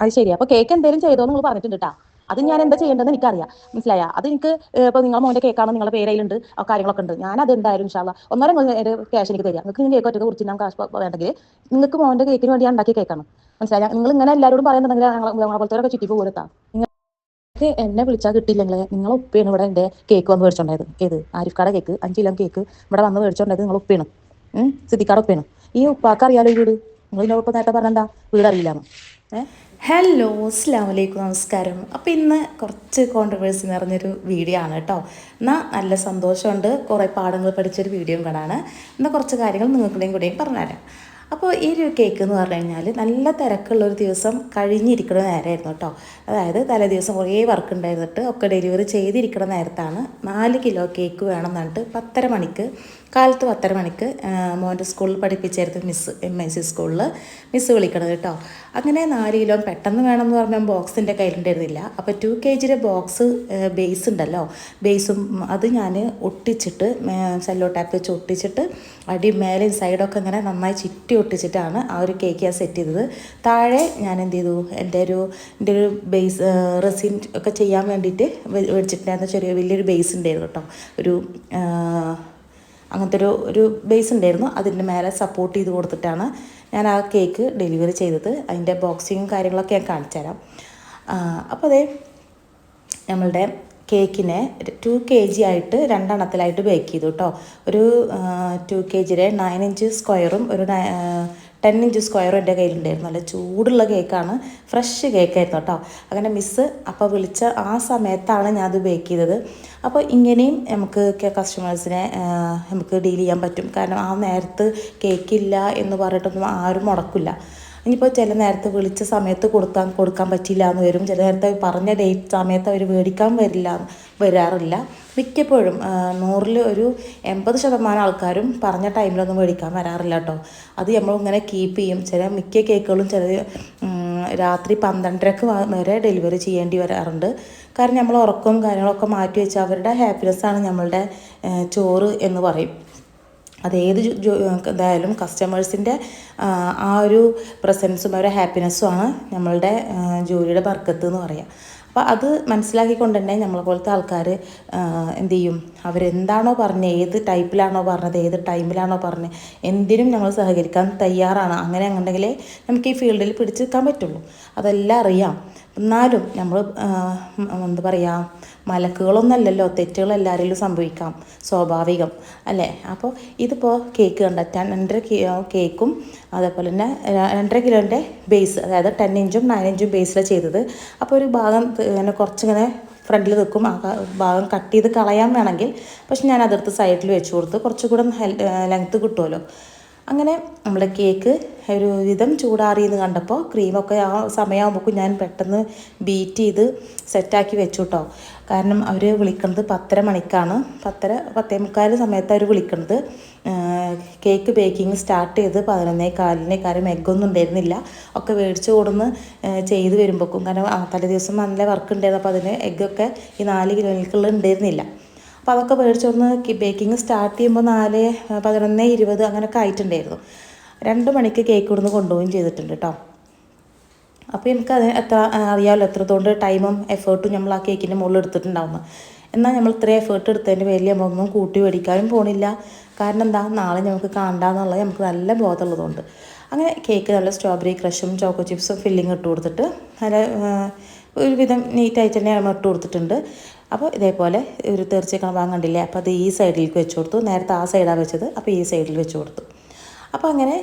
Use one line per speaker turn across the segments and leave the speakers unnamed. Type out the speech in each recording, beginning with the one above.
അത് ശരി അപ്പൊ കേക്ക് എന്തെങ്കിലും ചെയ്തോ നിങ്ങൾ പറഞ്ഞിട്ടുണ്ട് കേട്ടാ അത് ഞാൻ എന്താ ചെയ്യേണ്ടതെന്ന് എനിക്കറിയാം. മനസ്സിലായ? അത് എനിക്ക് ഇപ്പൊ നിങ്ങൾ മോന്റെ കേക്കാണോ നിങ്ങളുടെ പേരയിലുണ്ട് ആ കാര്യങ്ങളൊക്കെ ഉണ്ട്. ഞാൻ അത് എന്തായാലും ഇൻഷാല്ല ഒന്നര ക്യാഷ് എനിക്ക് തരാം നിങ്ങൾക്ക് കേക്ക് ഒറ്റ കുറിച്ച് ഞാൻ കാശ് വേണ്ടെങ്കിൽ നിങ്ങൾക്ക് മോന്റെ കേക്കിന് വേണ്ടി ഞാൻ ഉണ്ടാക്കിയ കേക്കാണ് മനസ്സിലായ? നിങ്ങൾ ഇങ്ങനെ എല്ലാവരോടും പറയുന്നുണ്ടെങ്കിൽ ഞങ്ങളെ പോലത്തെ ചുറ്റി പോകരുത്താ നിങ്ങൾക്ക് എന്നെ വിളിച്ചാൽ കിട്ടിയില്ലെങ്കിൽ നിങ്ങൾ ഉപ്പയാണ് ഇവിടെ എന്റെ കേക്ക് വന്ന് മേടിച്ചോണ്ടായത്. ഏത്? കാട കേക്ക് അഞ്ച് കിലോ കേക്ക് ഇവിടെ വന്ന് മേടിച്ചോണ്ടായത് നിങ്ങൾ ഉപ്പയാണ്. സിദ്ധിക്കാട് ഉപ്പയാണ്. ഈ ഉപ്പാക്ക് അറിയാലോ ഈ വീട്? ഇപ്പൊ നേരത്തെ പറഞ്ഞെന്താ? വീടറിയില്ലാന്ന്
ഹലോ അസ്ലാമലൈക്കും നമസ്കാരം. അപ്പോൾ ഇന്ന് കുറച്ച് കോൺട്രവേഴ്സി നിറഞ്ഞൊരു വീഡിയോ ആണ് കേട്ടോ എന്നാൽ നല്ല സന്തോഷമുണ്ട്. കുറേ പാഠങ്ങൾ പഠിച്ചൊരു വീഡിയോ കൂടാണ് എന്നാൽ കുറച്ച് കാര്യങ്ങൾ നിങ്ങൾക്കിടെയും കൂടെയും പറഞ്ഞുതരാം. അപ്പോൾ ഈ ഒരു കേക്ക് എന്ന് പറഞ്ഞു കഴിഞ്ഞാൽ നല്ല തിരക്കുള്ള ഒരു ദിവസം കഴിഞ്ഞിരിക്കണ നേരമായിരുന്നു കേട്ടോ അതായത് തലേ ദിവസം കുറേ വർക്ക് ഉണ്ടായിരുന്നിട്ട് ഒക്കെ ഡെലിവറി ചെയ്തിരിക്കണ നേരത്താണ് നാല് കിലോ കേക്ക് വേണം എന്നിട്ട് പത്തര മണിക്ക് കാലത്ത് പത്തര മണിക്ക് മോന്റെ സ്കൂളിൽ പഠിപ്പിച്ചായിരുന്നു മിസ് എം ഐ സി സ്കൂളിൽ മിസ്സ് വിളിക്കണത് കേട്ടോ. അങ്ങനെ നാല് കിലോ പെട്ടെന്ന് വേണമെന്ന് പറഞ്ഞാൽ ബോക്സിന്റെ കയ്യിലുണ്ടായിരുന്നില്ല. അപ്പോൾ ടു കെ ജിയുടെ ബോക്സ് ബേസ് ഉണ്ടല്ലോ ബേസും അത് ഞാൻ ഒട്ടിച്ചിട്ട് സെല്ലോ ടാപ്പ് വെച്ച് ഒട്ടിച്ചിട്ട് അടി മേലെയും സൈഡൊക്കെ ഇങ്ങനെ നന്നായി ചുറ്റി ഒട്ടിച്ചിട്ടാണ് ആ ഒരു കേക്ക് ഞാൻ സെറ്റ് ചെയ്തത്. താഴെ ഞാൻ എന്ത് ചെയ്തു? എന്റെ ഒരു എന്റെ ഒരു ബേസ് റെസിൻ ഒക്കെ ചെയ്യാൻ വേണ്ടിയിട്ട് മേടിച്ചിട്ടുണ്ടായിരുന്ന ചെറിയ വലിയൊരു ബേസ് ഉണ്ടായിരുന്നു കേട്ടോ. ഒരു അങ്ങനത്തെ ഒരു ഒരു ബേസ് ഉണ്ടായിരുന്നു. അതിന്റെ മേലെ സപ്പോർട്ട് ചെയ്ത് കൊടുത്തിട്ടാണ് ഞാൻ ആ കേക്ക് ഡെലിവറി ചെയ്തത്. അതിന്റെ ബോക്സിങ്ങും കാര്യങ്ങളൊക്കെ ഞാൻ കാണിച്ചു തരാം. അപ്പോൾ അതേ നമ്മളുടെ കേക്കിനെ ടു കെ ജി ആയിട്ട് രണ്ടെണ്ണത്തിലായിട്ട് ബേക്ക് ചെയ്തു കേട്ടോ ഒരു ടു കെ ജിയുടെ നയൻ ഇഞ്ച് സ്ക്വയറും ഒരു ടെൻ ഇഞ്ച് സ്ക്വയറും എന്റെ കയ്യിലുണ്ടായിരുന്നു. നല്ല ചൂടുള്ള കേക്കാണ് ഫ്രഷ് കേക്കായിരുന്നു കേട്ടോ. അങ്ങനെ മിസ്സ് അപ്പോൾ വിളിച്ച ആ സമയത്താണ് ഞാൻ അത് ബേക്ക് ചെയ്തത്. അപ്പോൾ ഇങ്ങനെയും നമുക്ക് കസ്റ്റമേഴ്സിനെ നമുക്ക് ഡീൽ ചെയ്യാൻ പറ്റും. കാരണം ആ നേരത്ത് കേക്കില്ല എന്ന് പറഞ്ഞിട്ടൊന്നും ആരും മുടക്കില്ല. ഇനിയിപ്പോൾ ചില നേരത്ത് വിളിച്ച സമയത്ത് കൊടുക്കാൻ കൊടുക്കാൻ പറ്റില്ല എന്ന് വരും. ചില നേരത്തെ പറഞ്ഞ ഡേറ്റ് സമയത്ത് അവർ മേടിക്കാൻ വരില്ല വരാറില്ല. മിക്കപ്പോഴും നൂറിൽ ഒരു എൺപത് ശതമാനം ആൾക്കാരും പറഞ്ഞ ടൈമിലൊന്നും മേടിക്കാൻ വരാറില്ല കേട്ടോ അത് നമ്മളിങ്ങനെ കീപ്പ് ചെയ്യും. ചില മിക്ക കേക്കുകളും ചില രാത്രി പന്ത്രണ്ടരക്ക് വരെ ഡെലിവറി ചെയ്യേണ്ടി വരാറുണ്ട്. കാരണം നമ്മൾ ഉറക്കവും കാര്യങ്ങളൊക്കെ മാറ്റി വെച്ചാൽ അവരുടെ ഹാപ്പിനെസ്സാണ് നമ്മളുടെ ചോറ് എന്ന് പറയും. അതേത് ഇതായാലും കസ്റ്റമേഴ്സിന്റെ ആ ഒരു പ്രസൻസും അവരുടെ ഹാപ്പിനെസ്സുമാണ് നമ്മളുടെ ജോലിയുടെ ബർക്കത്ത് എന്ന് പറയുക അപ്പോൾ അത് മനസ്സിലാക്കിക്കൊണ്ട് തന്നെ നമ്മളെ പോലത്തെ ആൾക്കാർ എന്ത് ചെയ്യും? അവരെന്താണോ പറഞ്ഞത് ഏത് ടൈപ്പിലാണോ പറഞ്ഞത് ഏത് ടൈമിലാണോ പറഞ്ഞത് എന്തിനും നമ്മൾ സഹകരിക്കാൻ തയ്യാറാണ്. അങ്ങനെ അങ്ങനെ നമുക്ക് ഈ ഫീൽഡിൽ പിടിച്ചു നിൽക്കാൻ പറ്റുള്ളൂ. അതെല്ലാം അറിയാം. എന്നാലും നമ്മൾ എന്താ പറയുക മലക്കുകളൊന്നല്ലല്ലോ തെറ്റുകൾ എല്ലാവരിലും സംഭവിക്കാം സ്വാഭാവികം അല്ലേ? അപ്പോൾ ഇതിപ്പോൾ കേക്ക് കണ്ട രണ്ടര കേക്കും അതേപോലെ തന്നെ രണ്ടര കിലോന്റെ ബേസ് അതായത് ടെൻ ഇഞ്ചും നയൻ ഇഞ്ചും ബേസിലാണ് ചെയ്തത്. അപ്പോൾ ഒരു ഭാഗം ഇങ്ങനെ കുറച്ചിങ്ങനെ ഫ്രണ്ടിൽ നിൽക്കും ആ ഭാഗം കട്ട് ചെയ്ത് കളയാൻ വേണമെങ്കിൽ പക്ഷെ ഞാൻ അതിർത്ത് സൈഡിൽ വെച്ച് കൊടുത്ത് കുറച്ചുകൂടെ ലെങ്ത്ത് കിട്ടുമല്ലോ അങ്ങനെ നമ്മുടെ കേക്ക് ഒരു വിധം ചൂടാറിയെന്ന് കണ്ടപ്പോൾ ക്രീമൊക്കെ ആ സമയമാകുമ്പോൾ ഞാൻ പെട്ടെന്ന് ബീറ്റ് ചെയ്ത് സെറ്റാക്കി വെച്ചു കേട്ടോ കാരണം അവർ വിളിക്കുന്നത് പത്തര മണിക്കാണ്. പത്തര പത്തേ മുക്കാൽ സമയത്ത് അവർ വിളിക്കുന്നത് കേക്ക് ബേക്കിംഗ് സ്റ്റാർട്ട് ചെയ്ത് പതിനൊന്നേ കാലിനെ കാര്യം എഗ്ഗൊന്നും ഉണ്ടായിരുന്നില്ല. ഒക്കെ മേടിച്ച് കൊടുന്ന് ചെയ്ത് വരുമ്പോഴേക്കും കാരണം തലേ ദിവസം നല്ല വർക്ക് ഉണ്ടായിരുന്നു. അപ്പോൾ അതിന് എഗ്ഗൊക്കെ ഈ നാല് കിലോയ്ക്കുള്ള ഉണ്ടായിരുന്നില്ല. അപ്പോൾ അതൊക്കെ മേടിച്ചൊന്ന് ബേക്കിംഗ് സ്റ്റാർട്ട് ചെയ്യുമ്പോൾ നാല് പതിനൊന്ന് ഇരുപത് അങ്ങനെയൊക്കെ ആയിട്ടുണ്ടായിരുന്നു. രണ്ട് മണിക്ക് കേക്ക് ഇവിടുന്ന് കൊണ്ടുപോവുകയും ചെയ്തിട്ടുണ്ട് കേട്ടോ അപ്പോൾ എനിക്ക് അത് എത്ര അറിയാമല്ലോ എത്രത്തോണ്ട് ടൈമും എഫേർട്ടും നമ്മൾ ആ കേക്കിന്റെ മുകളിൽ എടുത്തിട്ടുണ്ടാവുന്നു. എന്നാൽ നമ്മൾ ഇത്രയും എഫേർട്ട് എടുത്തതിന്റെ പേരിൽ നമ്മളൊന്നും കൂട്ടി മേടിക്കാനും പോണില്ല. കാരണം എന്താ? നാളെ നമുക്ക് കാണണ്ടെന്നുള്ളത് നമുക്ക് നല്ല ബോധമുള്ളതുകൊണ്ട്. അങ്ങനെ കേക്ക് നല്ല സ്ട്രോബെറി ക്രഷും ചോക്കോ ചിപ്സും ഫില്ലിങ് ഇട്ട് കൊടുത്തിട്ട് നല്ല ഒരുവിധം നീറ്റായിട്ട് തന്നെ ഇട്ട് കൊടുത്തിട്ടുണ്ട്. അപ്പോൾ ഇതേപോലെ ഒരു തീർച്ചയായും വാങ്ങണ്ടില്ലേ അപ്പോൾ അത് ഈ സൈഡിലേക്ക് വെച്ച് കൊടുത്തു. നേരത്തെ ആ സൈഡാണ് വെച്ചത്. അപ്പോൾ ഈ സൈഡിൽ വെച്ച് കൊടുത്തു. അപ്പോൾ അങ്ങനെ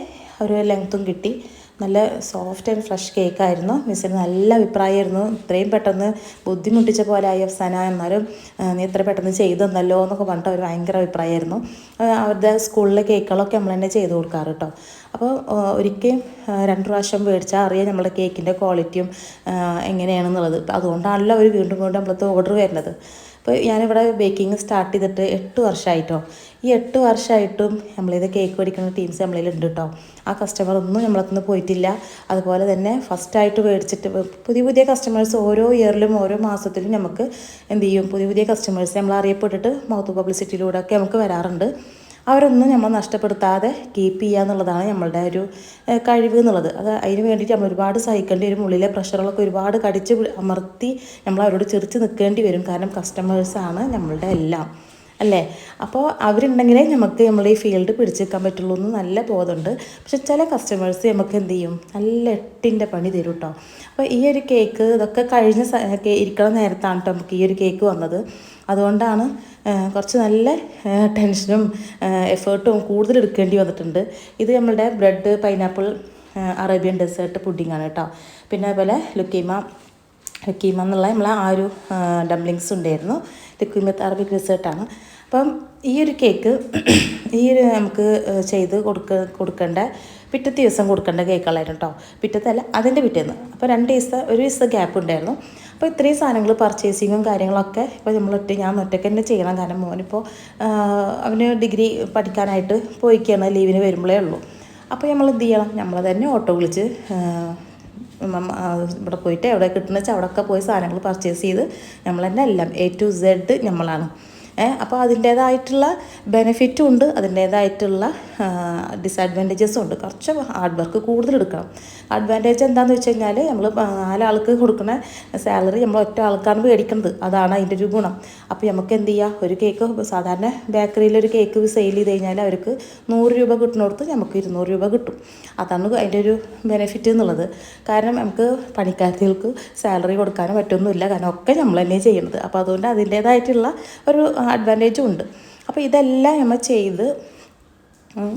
ഒരു ലെങ്ത്തും കിട്ടി. നല്ല സോഫ്റ്റ് ആൻഡ് ഫ്രഷ് കേക്കായിരുന്നു മിസ്സിന് നല്ല അഭിപ്രായമായിരുന്നു. ഇത്രയും പെട്ടെന്ന് ബുദ്ധിമുട്ടിച്ച പോലെ ആയി അഫ്സാന എന്നാലും നീ ഇത്ര പെട്ടെന്ന് ചെയ്തു തന്നല്ലോ എന്നൊക്കെ പറഞ്ഞിട്ട് അവർ ഭയങ്കര അഭിപ്രായമായിരുന്നു. അവരുടെ സ്കൂളിലെ കേക്കുകളൊക്കെ നമ്മൾ തന്നെ ചെയ്ത് കൊടുക്കാറ് കേട്ടോ അപ്പോൾ ഒരിക്കലും രണ്ട് പ്രാവശ്യം മേടിച്ചാൽ അറിയാം നമ്മുടെ കേക്കിന്റെ ക്വാളിറ്റിയും എങ്ങനെയാണെന്നുള്ളത്. അതുകൊണ്ടാണല്ലോ അവർ വീണ്ടും വീണ്ടും നമ്മളത്തെ ഓർഡർ വരുന്നത്. അപ്പോൾ ഞാനിവിടെ ബേക്കിംഗ് സ്റ്റാർട്ട് ചെയ്തിട്ട് എട്ട് വർഷമായിട്ടോ ഈ എട്ട് വർഷമായിട്ടും നമ്മളിത് കേക്ക് മേടിക്കുന്ന ടീംസ് നമ്മളിൽ ഉണ്ട് കേട്ടോ ആ കസ്റ്റമർ ഒന്നും നമ്മളത്തുനിന്ന് പോയിട്ടില്ല. അതുപോലെ തന്നെ ഫസ്റ്റായിട്ട് മേടിച്ചിട്ട് പുതിയ പുതിയ കസ്റ്റമേഴ്സ് ഓരോ ഇയറിലും ഓരോ മാസത്തിലും നമുക്ക് എന്ത് ചെയ്യും? പുതിയ പുതിയ കസ്റ്റമേഴ്സ് നമ്മൾ അറിയപ്പെട്ടിട്ട് മൗത്ത് പബ്ലിസിറ്റിയിലൂടെ ഒക്കെ നമുക്ക് വരാറുണ്ട്. അവരൊന്നും നമ്മൾ നഷ്ടപ്പെടുത്താതെ കീപ്പ് ചെയ്യുക എന്നുള്ളതാണ് നമ്മളുടെ ഒരു കഴിവ് എന്നുള്ളത്. അത് അതിന് വേണ്ടിയിട്ട് നമ്മൾ ഒരുപാട് സഹിക്കേണ്ടി വരും ഉള്ളിലെ പ്രഷറുകളൊക്കെ ഒരുപാട് കടിച്ച് അമർത്തി നമ്മൾ അവരോട് ചെറിച്ച് നിൽക്കേണ്ടി വരും. കാരണം കസ്റ്റമേഴ്സാണ് നമ്മളുടെ എല്ലാം. അല്ലേ? അപ്പോൾ അവരുണ്ടെങ്കിലേ നമുക്ക് നമ്മൾ ഈ ഫീൽഡ് പിടിച്ചു നിൽക്കാൻ പറ്റുള്ളൂ എന്ന് നല്ല ബോധമുണ്ട്. പക്ഷെ ചില കസ്റ്റമേഴ്സ് നമുക്ക് എന്ത് ചെയ്യും? നല്ല എട്ടിന്റെ പണി തരും കേട്ടോ അപ്പോൾ ഈ ഒരു കേക്ക് ഇതൊക്കെ കഴിഞ്ഞ ഇരിക്കണ നേരത്താണ് കേട്ടോ നമുക്ക് ഈ ഒരു കേക്ക് വന്നത്. അതുകൊണ്ടാണ് കുറച്ച് നല്ല ടെൻഷനും എഫേർട്ടും കൂടുതൽ എടുക്കേണ്ടി വന്നിട്ടുണ്ട്. ഇത് നമ്മളുടെ bread pineapple Arabian dessert pudding ആണ് കേട്ടോ. പിന്നെ അതുപോലെ ലുക്കീമ ലുക്കീമ എന്നുള്ള നമ്മളെ ആ ഒരു ഡംപ്ലിങ്സ് ഉണ്ടായിരുന്നു. ലുക്കീമ അറബിക് ഡെസേർട്ടാണ്. അപ്പം ഈ ഒരു കേക്ക് ഈ ഒരു നമുക്ക് ചെയ്ത് കൊടുക്ക കൊടുക്കേണ്ട പിറ്റത്തെ ദിവസം കൊടുക്കേണ്ട കേക്കുകളായിരുന്നു കേട്ടോ പിറ്റത്തല്ല അതിന്റെ പിറ്റേന്ന്. അപ്പോൾ രണ്ട് ദിവസത്തെ ഒരു ദിവസത്തെ ഗ്യാപ്പ് ഉണ്ടായിരുന്നു. അപ്പോൾ ഇത്രയും സാധനങ്ങൾ പർച്ചേസിങ്ങും കാര്യങ്ങളൊക്കെ ഇപ്പോൾ നമ്മൾ ഒറ്റ ഞാൻ ഒറ്റയ്ക്ക് തന്നെ ചെയ്യണം. കാരണം മോനിപ്പോൾ അവന് ഡിഗ്രി പഠിക്കാനായിട്ട് പോയിക്കാണ് ലീവിന് വരുമ്പോഴേ ഉള്ളൂ. അപ്പോൾ നമ്മൾ എന്ത് ചെയ്യണം? നമ്മൾ തന്നെ ഓട്ടോ വിളിച്ച് ഇവിടെ പോയിട്ട് എവിടെ കിട്ടുന്ന വെച്ചാൽ അവിടെയൊക്കെ പോയി സാധനങ്ങൾ പർച്ചേസ് ചെയ്ത് നമ്മൾ തന്നെ എല്ലാം എ ടു സെഡ് നമ്മളാണ്. അപ്പോൾ അതിന്റേതായിട്ടുള്ള ബെനിഫിറ്റും ഉണ്ട് അതിന്റേതായിട്ടുള്ള ഡിസഡ്വാന്റേജസും ഉണ്ട്. കുറച്ച് ഹാർഡ് വർക്ക് കൂടുതൽ എടുക്കണം. അഡ്വാന്റേജ് എന്താണെന്ന് വെച്ച് കഴിഞ്ഞാൽ നമ്മൾ നാലാൾക്ക് കൊടുക്കുന്ന സാലറി നമ്മൾ ഒറ്റ ആൾക്കാണ് മേടിക്കുന്നത്. അതാണ് അതിന്റെ ഒരു ഗുണം. അപ്പോൾ നമുക്ക് എന്ത് ചെയ്യുക ഒരു കേക്ക് സാധാരണ ബേക്കറിയിൽ ഒരു കേക്ക് സെയിൽ ചെയ്ത് കഴിഞ്ഞാൽ അവർക്ക് നൂറ് രൂപ കിട്ടുന്നിടത്ത് നമുക്ക് ഇരുന്നൂറ് രൂപ കിട്ടും. അതാണ് അതിന്റെ ഒരു ബെനിഫിറ്റ് എന്നുള്ളത്. കാരണം നമുക്ക് പണിക്കാരികൾക്ക് സാലറി കൊടുക്കാനും പറ്റൊന്നുമില്ല. കാരണം ഒക്കെ നമ്മൾ തന്നെ ചെയ്യുന്നത് അപ്പോൾ അതുകൊണ്ട് അതിന്റേതായിട്ടുള്ള ഒരു അഡ്വാന്റേജും ഉണ്ട്. അപ്പോൾ ഇതെല്ലാം നമ്മൾ ചെയ്ത്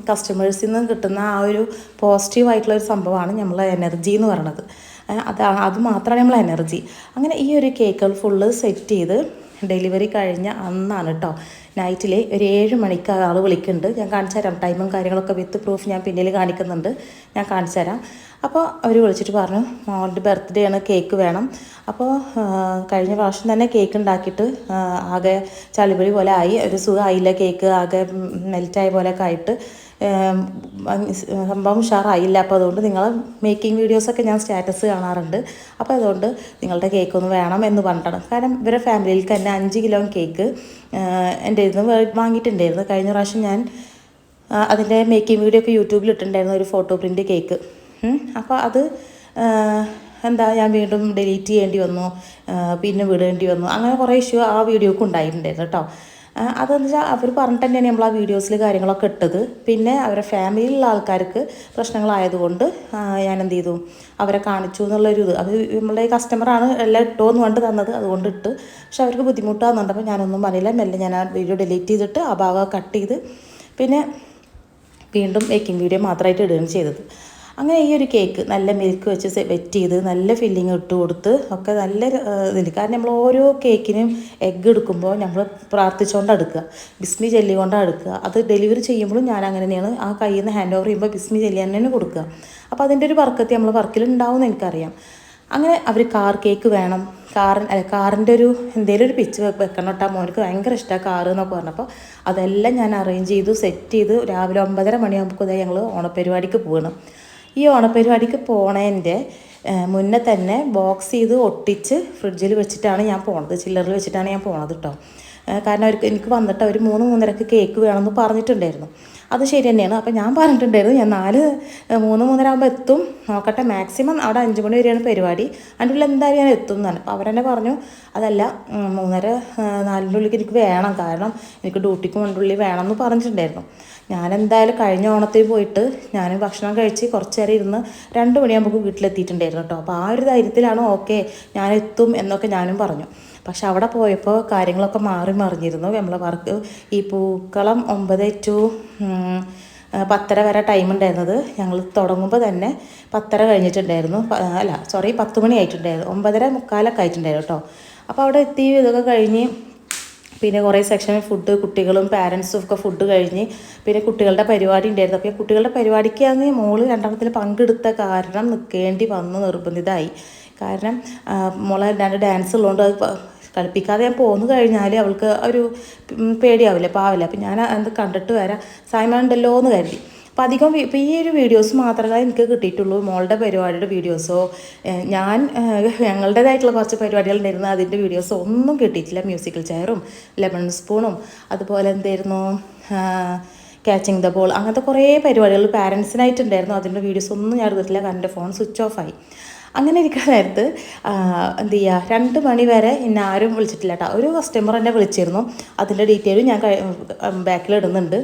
കസ്റ്റമേഴ്സിൽ നിന്ന് കിട്ടുന്ന ആ ഒരു പോസിറ്റീവായിട്ടുള്ള ഒരു സംഭവമാണ് നമ്മൾ എനർജി എന്ന് പറയണത്. അത് അത് മാത്രമാണ് നമ്മൾ എനർജി അങ്ങനെ ഈ ഒരു കേക്കുകൾ ഫുള്ള് സെറ്റ് ചെയ്ത് ഡെലിവറി കഴിഞ്ഞ അന്നാണ് കേട്ടോ നൈറ്റിൽ ഒരു ഏഴ് മണിക്ക് ആൾ വിളിക്കുന്നുണ്ട്. ഞാൻ കാണിച്ചു തരാം ടൈമും കാര്യങ്ങളൊക്കെ വിത്ത് പ്രൂഫ് ഞാൻ പിന്നിൽ കാണിക്കുന്നുണ്ട്. ഞാൻ കാണിച്ചു തരാം അപ്പോൾ അവർ വിളിച്ചിട്ട് പറഞ്ഞു മോളുടെ ബർത്ത്ഡേ ആണ് കേക്ക് വേണം. അപ്പോൾ കഴിഞ്ഞ പ്രാവശ്യം തന്നെ കേക്ക് ഉണ്ടാക്കിയിട്ട് ആകെ ചളിപൊളി പോലെ ആയി ഒരു സുഖമായില്ല കേക്ക് ആകെ മെൽറ്റായ പോലെയൊക്കെ ആയിട്ട്. സംഭവം ഉഷാറായില്ല. അപ്പോൾ അതുകൊണ്ട് നിങ്ങൾ മേക്കിംഗ് വീഡിയോസൊക്കെ ഞാൻ സ്റ്റാറ്റസ് കാണാറുണ്ട്. അപ്പോൾ അതുകൊണ്ട് നിങ്ങളുടെ കേക്ക് ഒന്ന് വേണം എന്ന് പറഞ്ഞിട്ടാണ്. കാരണം ഇവരുടെ ഫാമിലിയിൽ തന്നെ അഞ്ച് കിലോ കേക്ക് എന്റെ ഇരുന്ന് വാങ്ങിയിട്ടുണ്ടായിരുന്നു. കഴിഞ്ഞ പ്രാവശ്യം ഞാൻ അതിന്റെ മേക്കിംഗ് വീഡിയോ ഒക്കെ യൂട്യൂബിൽ ഇട്ടിട്ടുണ്ടായിരുന്നു ഒരു ഫോട്ടോ പ്രിന്റ് കേക്ക് അപ്പോൾ അത് എന്താ ഞാൻ വീണ്ടും ഡിലീറ്റ് ചെയ്യേണ്ടി വന്നു പിന്നെ വിടേണ്ടി വന്നു. അങ്ങനെ കുറേ ഇഷ്യൂ ആ വീഡിയോക്ക് ഉണ്ടായിട്ടുണ്ടായിരുന്നു കേട്ടോ. അതെന്ന് വെച്ചാൽ അവർ പറഞ്ഞിട്ട് തന്നെയാണ് നമ്മൾ ആ വീഡിയോസിൽ കാര്യങ്ങളൊക്കെ ഇട്ടത്. പിന്നെ അവരെ ഫാമിലിയിലുള്ള ആൾക്കാർക്ക് പ്രശ്നങ്ങളായതുകൊണ്ട് ഞാൻ എന്ത് ചെയ്തു? അവരെ കാണിച്ചു എന്നുള്ളൊരു ഇത്. അത് നമ്മളുടെ കസ്റ്റമറാണ് എല്ലാം ഇട്ടോ എന്ന് പറഞ്ഞിട്ട് തന്നത്. അതുകൊണ്ട് ഇട്ട്. പക്ഷെ അവർക്ക് ബുദ്ധിമുട്ടാകുന്നുണ്ട് അപ്പോൾ ഞാനൊന്നും പറയില്ല. മെല്ലെ ഞാൻ ആ വീഡിയോ ഡിലീറ്റ് ചെയ്തിട്ട് ആ ഭാഗം കട്ട് ചെയ്ത് പിന്നെ വീണ്ടും മേക്കിംഗ് വീഡിയോ മാത്രമായിട്ട് ഇടുകയാണ് ചെയ്തത്. അങ്ങനെ ഈ ഒരു കേക്ക് നല്ല മിൽക്ക് വെച്ച് വെറ്റ് ചെയ്ത് നല്ല ഫില്ലിങ് ഇട്ട് കൊടുത്ത് ഒക്കെ നല്ല ഇതിൽ കാരണം നമ്മൾ ഓരോ കേക്കിനും എഗ്ഗ് എടുക്കുമ്പോൾ നമ്മൾ പ്രാർത്ഥിച്ചുകൊണ്ട് അടുക്കുക ബിസ്മി ജെല്ലി കൊണ്ടാണ് അടുക്കുക അത് ഡെലിവറി ചെയ്യുമ്പോഴും ഞാൻ അങ്ങനെ തന്നെയാണ് ആ കയ്യിൽ നിന്ന് ഹാൻഡ് ഓവർ ചെയ്യുമ്പോൾ ബിസ്മി ചെല്ലി തന്നെ കൊടുക്കുക. അപ്പോൾ അതിന്റെ ഒരു വർക്കത്തി നമ്മൾ വർക്കിലുണ്ടാവും എനിക്കറിയാം. അങ്ങനെ അവർ കാർ കേക്ക് വേണം. കാറിൻ അല്ല കാറിന്റെ ഒരു എന്തെങ്കിലും ഒരു പിച്ച് വെക്കണം കേട്ടോ മോനക്ക് ഭയങ്കര ഇഷ്ടമാണ് കാറ് എന്നൊക്കെ പറഞ്ഞപ്പോൾ അതെല്ലാം ഞാൻ അറേഞ്ച് ചെയ്തു സെറ്റ് ചെയ്തു. രാവിലെ ഒമ്പതര മണിയാകുമ്പോൾ ഞങ്ങൾ ഓണപ്പരിപാടിക്ക് പോകണം ഈ ഓണപ്പരിപാടിക്ക് പോണതിന്റെ മുന്നേ തന്നെ ബോക്സ് ചെയ്ത് ഒട്ടിച്ച് ഫ്രിഡ്ജിൽ വെച്ചിട്ടാണ് ഞാൻ പോണത്. ചില്ലറിൽ വെച്ചിട്ടാണ് ഞാൻ പോണത് കേട്ടോ കാരണം അവർക്ക് എനിക്ക് വന്നിട്ട് അവർ മൂന്ന് മൂന്നരക്ക് കേക്ക് വേണമെന്ന് പറഞ്ഞിട്ടുണ്ടായിരുന്നു. അത് ശരി തന്നെയാണ്. അപ്പോൾ ഞാൻ പറഞ്ഞിട്ടുണ്ടായിരുന്നു ഞാൻ നാല് മൂന്ന് മൂന്നര ആകുമ്പോൾ എത്തും. നോക്കട്ടെ മാക്സിമം അവിടെ അഞ്ച് മണി വരെയാണ് പരിപാടി. അതിന്റെ ഉള്ളിൽ എന്തായാലും ഞാൻ എത്തും എന്നാണ് അപ്പോൾ അവരെന്നെ പറഞ്ഞു അതല്ല മൂന്നര നാലിന്റെ ഉള്ളിൽ എനിക്ക് വേണം. കാരണം എനിക്ക് ഡ്യൂട്ടിക്ക് മുണ്ടുള്ളിൽ വേണം എന്ന് പറഞ്ഞിട്ടുണ്ടായിരുന്നു. ഞാൻ എന്തായാലും കഴിഞ്ഞ ഓണത്തിൽ പോയിട്ട് ഞാൻ ഭക്ഷണം കഴിച്ച് കുറച്ച് നേരം ഇരുന്ന് രണ്ട് മണിയാകുമ്പോൾ വീട്ടിലെത്തിയിട്ടുണ്ടായിരുന്നു കേട്ടോ അപ്പോൾ ആ ഒരു ധൈര്യത്തിലാണ് ഓക്കെ ഞാൻ എത്തും എന്നൊക്കെ ഞാനും പറഞ്ഞു. പക്ഷെ അവിടെ പോയപ്പോൾ കാര്യങ്ങളൊക്കെ മാറി മറിഞ്ഞിരുന്നു. നമ്മളെ വർക്ക് ഈ പൂക്കളം ഒമ്പത് ടു പത്തര വരെ ടൈം ഉണ്ടായിരുന്നത്. ഞങ്ങൾ തുടങ്ങുമ്പോൾ തന്നെ പത്തര കഴിഞ്ഞിട്ടുണ്ടായിരുന്നു. അല്ല സോറി പത്ത് മണി ആയിട്ടുണ്ടായിരുന്നു. ഒമ്പതര മുക്കാലൊക്കെ ആയിട്ടുണ്ടായിരുന്നു കേട്ടോ അപ്പോൾ അവിടെ എത്തി ഇതൊക്കെ കഴിഞ്ഞ് പിന്നെ കുറേ സെക്ഷനിൽ ഫുഡ് കുട്ടികളും പാരൻസും ഒക്കെ ഫുഡ് കഴിഞ്ഞ് പിന്നെ കുട്ടികളുടെ പരിപാടി ഉണ്ടായിരുന്നു. അപ്പോൾ കുട്ടികളുടെ പരിപാടിക്കാന്ന് മോൾ രണ്ടാമത്തിൽ പങ്കെടുത്ത കാരണം നിൽക്കേണ്ടി വന്ന് നിർബന്ധിതമായി കാരണം മോളെ രണ്ട് ഡാൻസ് ഉള്ളതുകൊണ്ട് അത് കളിപ്പിക്കാതെ ഞാൻ പോന്നു കഴിഞ്ഞാൽ അവൾക്ക് ഒരു പേടിയാവില്ല പാവില്ല. അപ്പം ഞാൻ അത് കണ്ടിട്ട് വരാം. സായ്മ എന്ന് കരുതി. അപ്പം അധികം ഇപ്പോൾ ഇപ്പം ഈ ഒരു വീഡിയോസ് മാത്രമേ എനിക്ക് കിട്ടിയിട്ടുള്ളൂ. മോളുടെ പരിപാടിയുടെ വീഡിയോസോ ഞാൻ ഞങ്ങളുടേതായിട്ടുള്ള കുറച്ച് പരിപാടികൾ ഉണ്ടായിരുന്നു. അതിന്റെ വീഡിയോസോ ഒന്നും കിട്ടിയിട്ടില്ല. മ്യൂസിക്കൽ ചെയറും ലെമൺ സ്പൂണും അതുപോലെ എന്തായിരുന്നു ക്യാച്ചിങ് ദ ബോൾ അങ്ങനത്തെ കുറേ പരിപാടികൾ പാരൻസിനായിട്ടുണ്ടായിരുന്നു അതിന്റെ വീഡിയോസ് ഒന്നും ഞാൻ എടുത്തിട്ടില്ല. കാരണം എന്റെ ഫോൺ സ്വിച്ച് ഓഫായി അങ്ങനെ ഇരിക്കുന്ന നേരത്ത് എന്ത് ചെയ്യുക രണ്ട് മണി വരെ എന്നെ ആരും വിളിച്ചിട്ടില്ല കേട്ടോ ഒരു കസ്റ്റമർ എന്നെ വിളിച്ചിരുന്നു. അതിന്റെ ഡീറ്റെയിലും ഞാൻ ബാക്കിൽ ഇടുന്നുണ്ട്.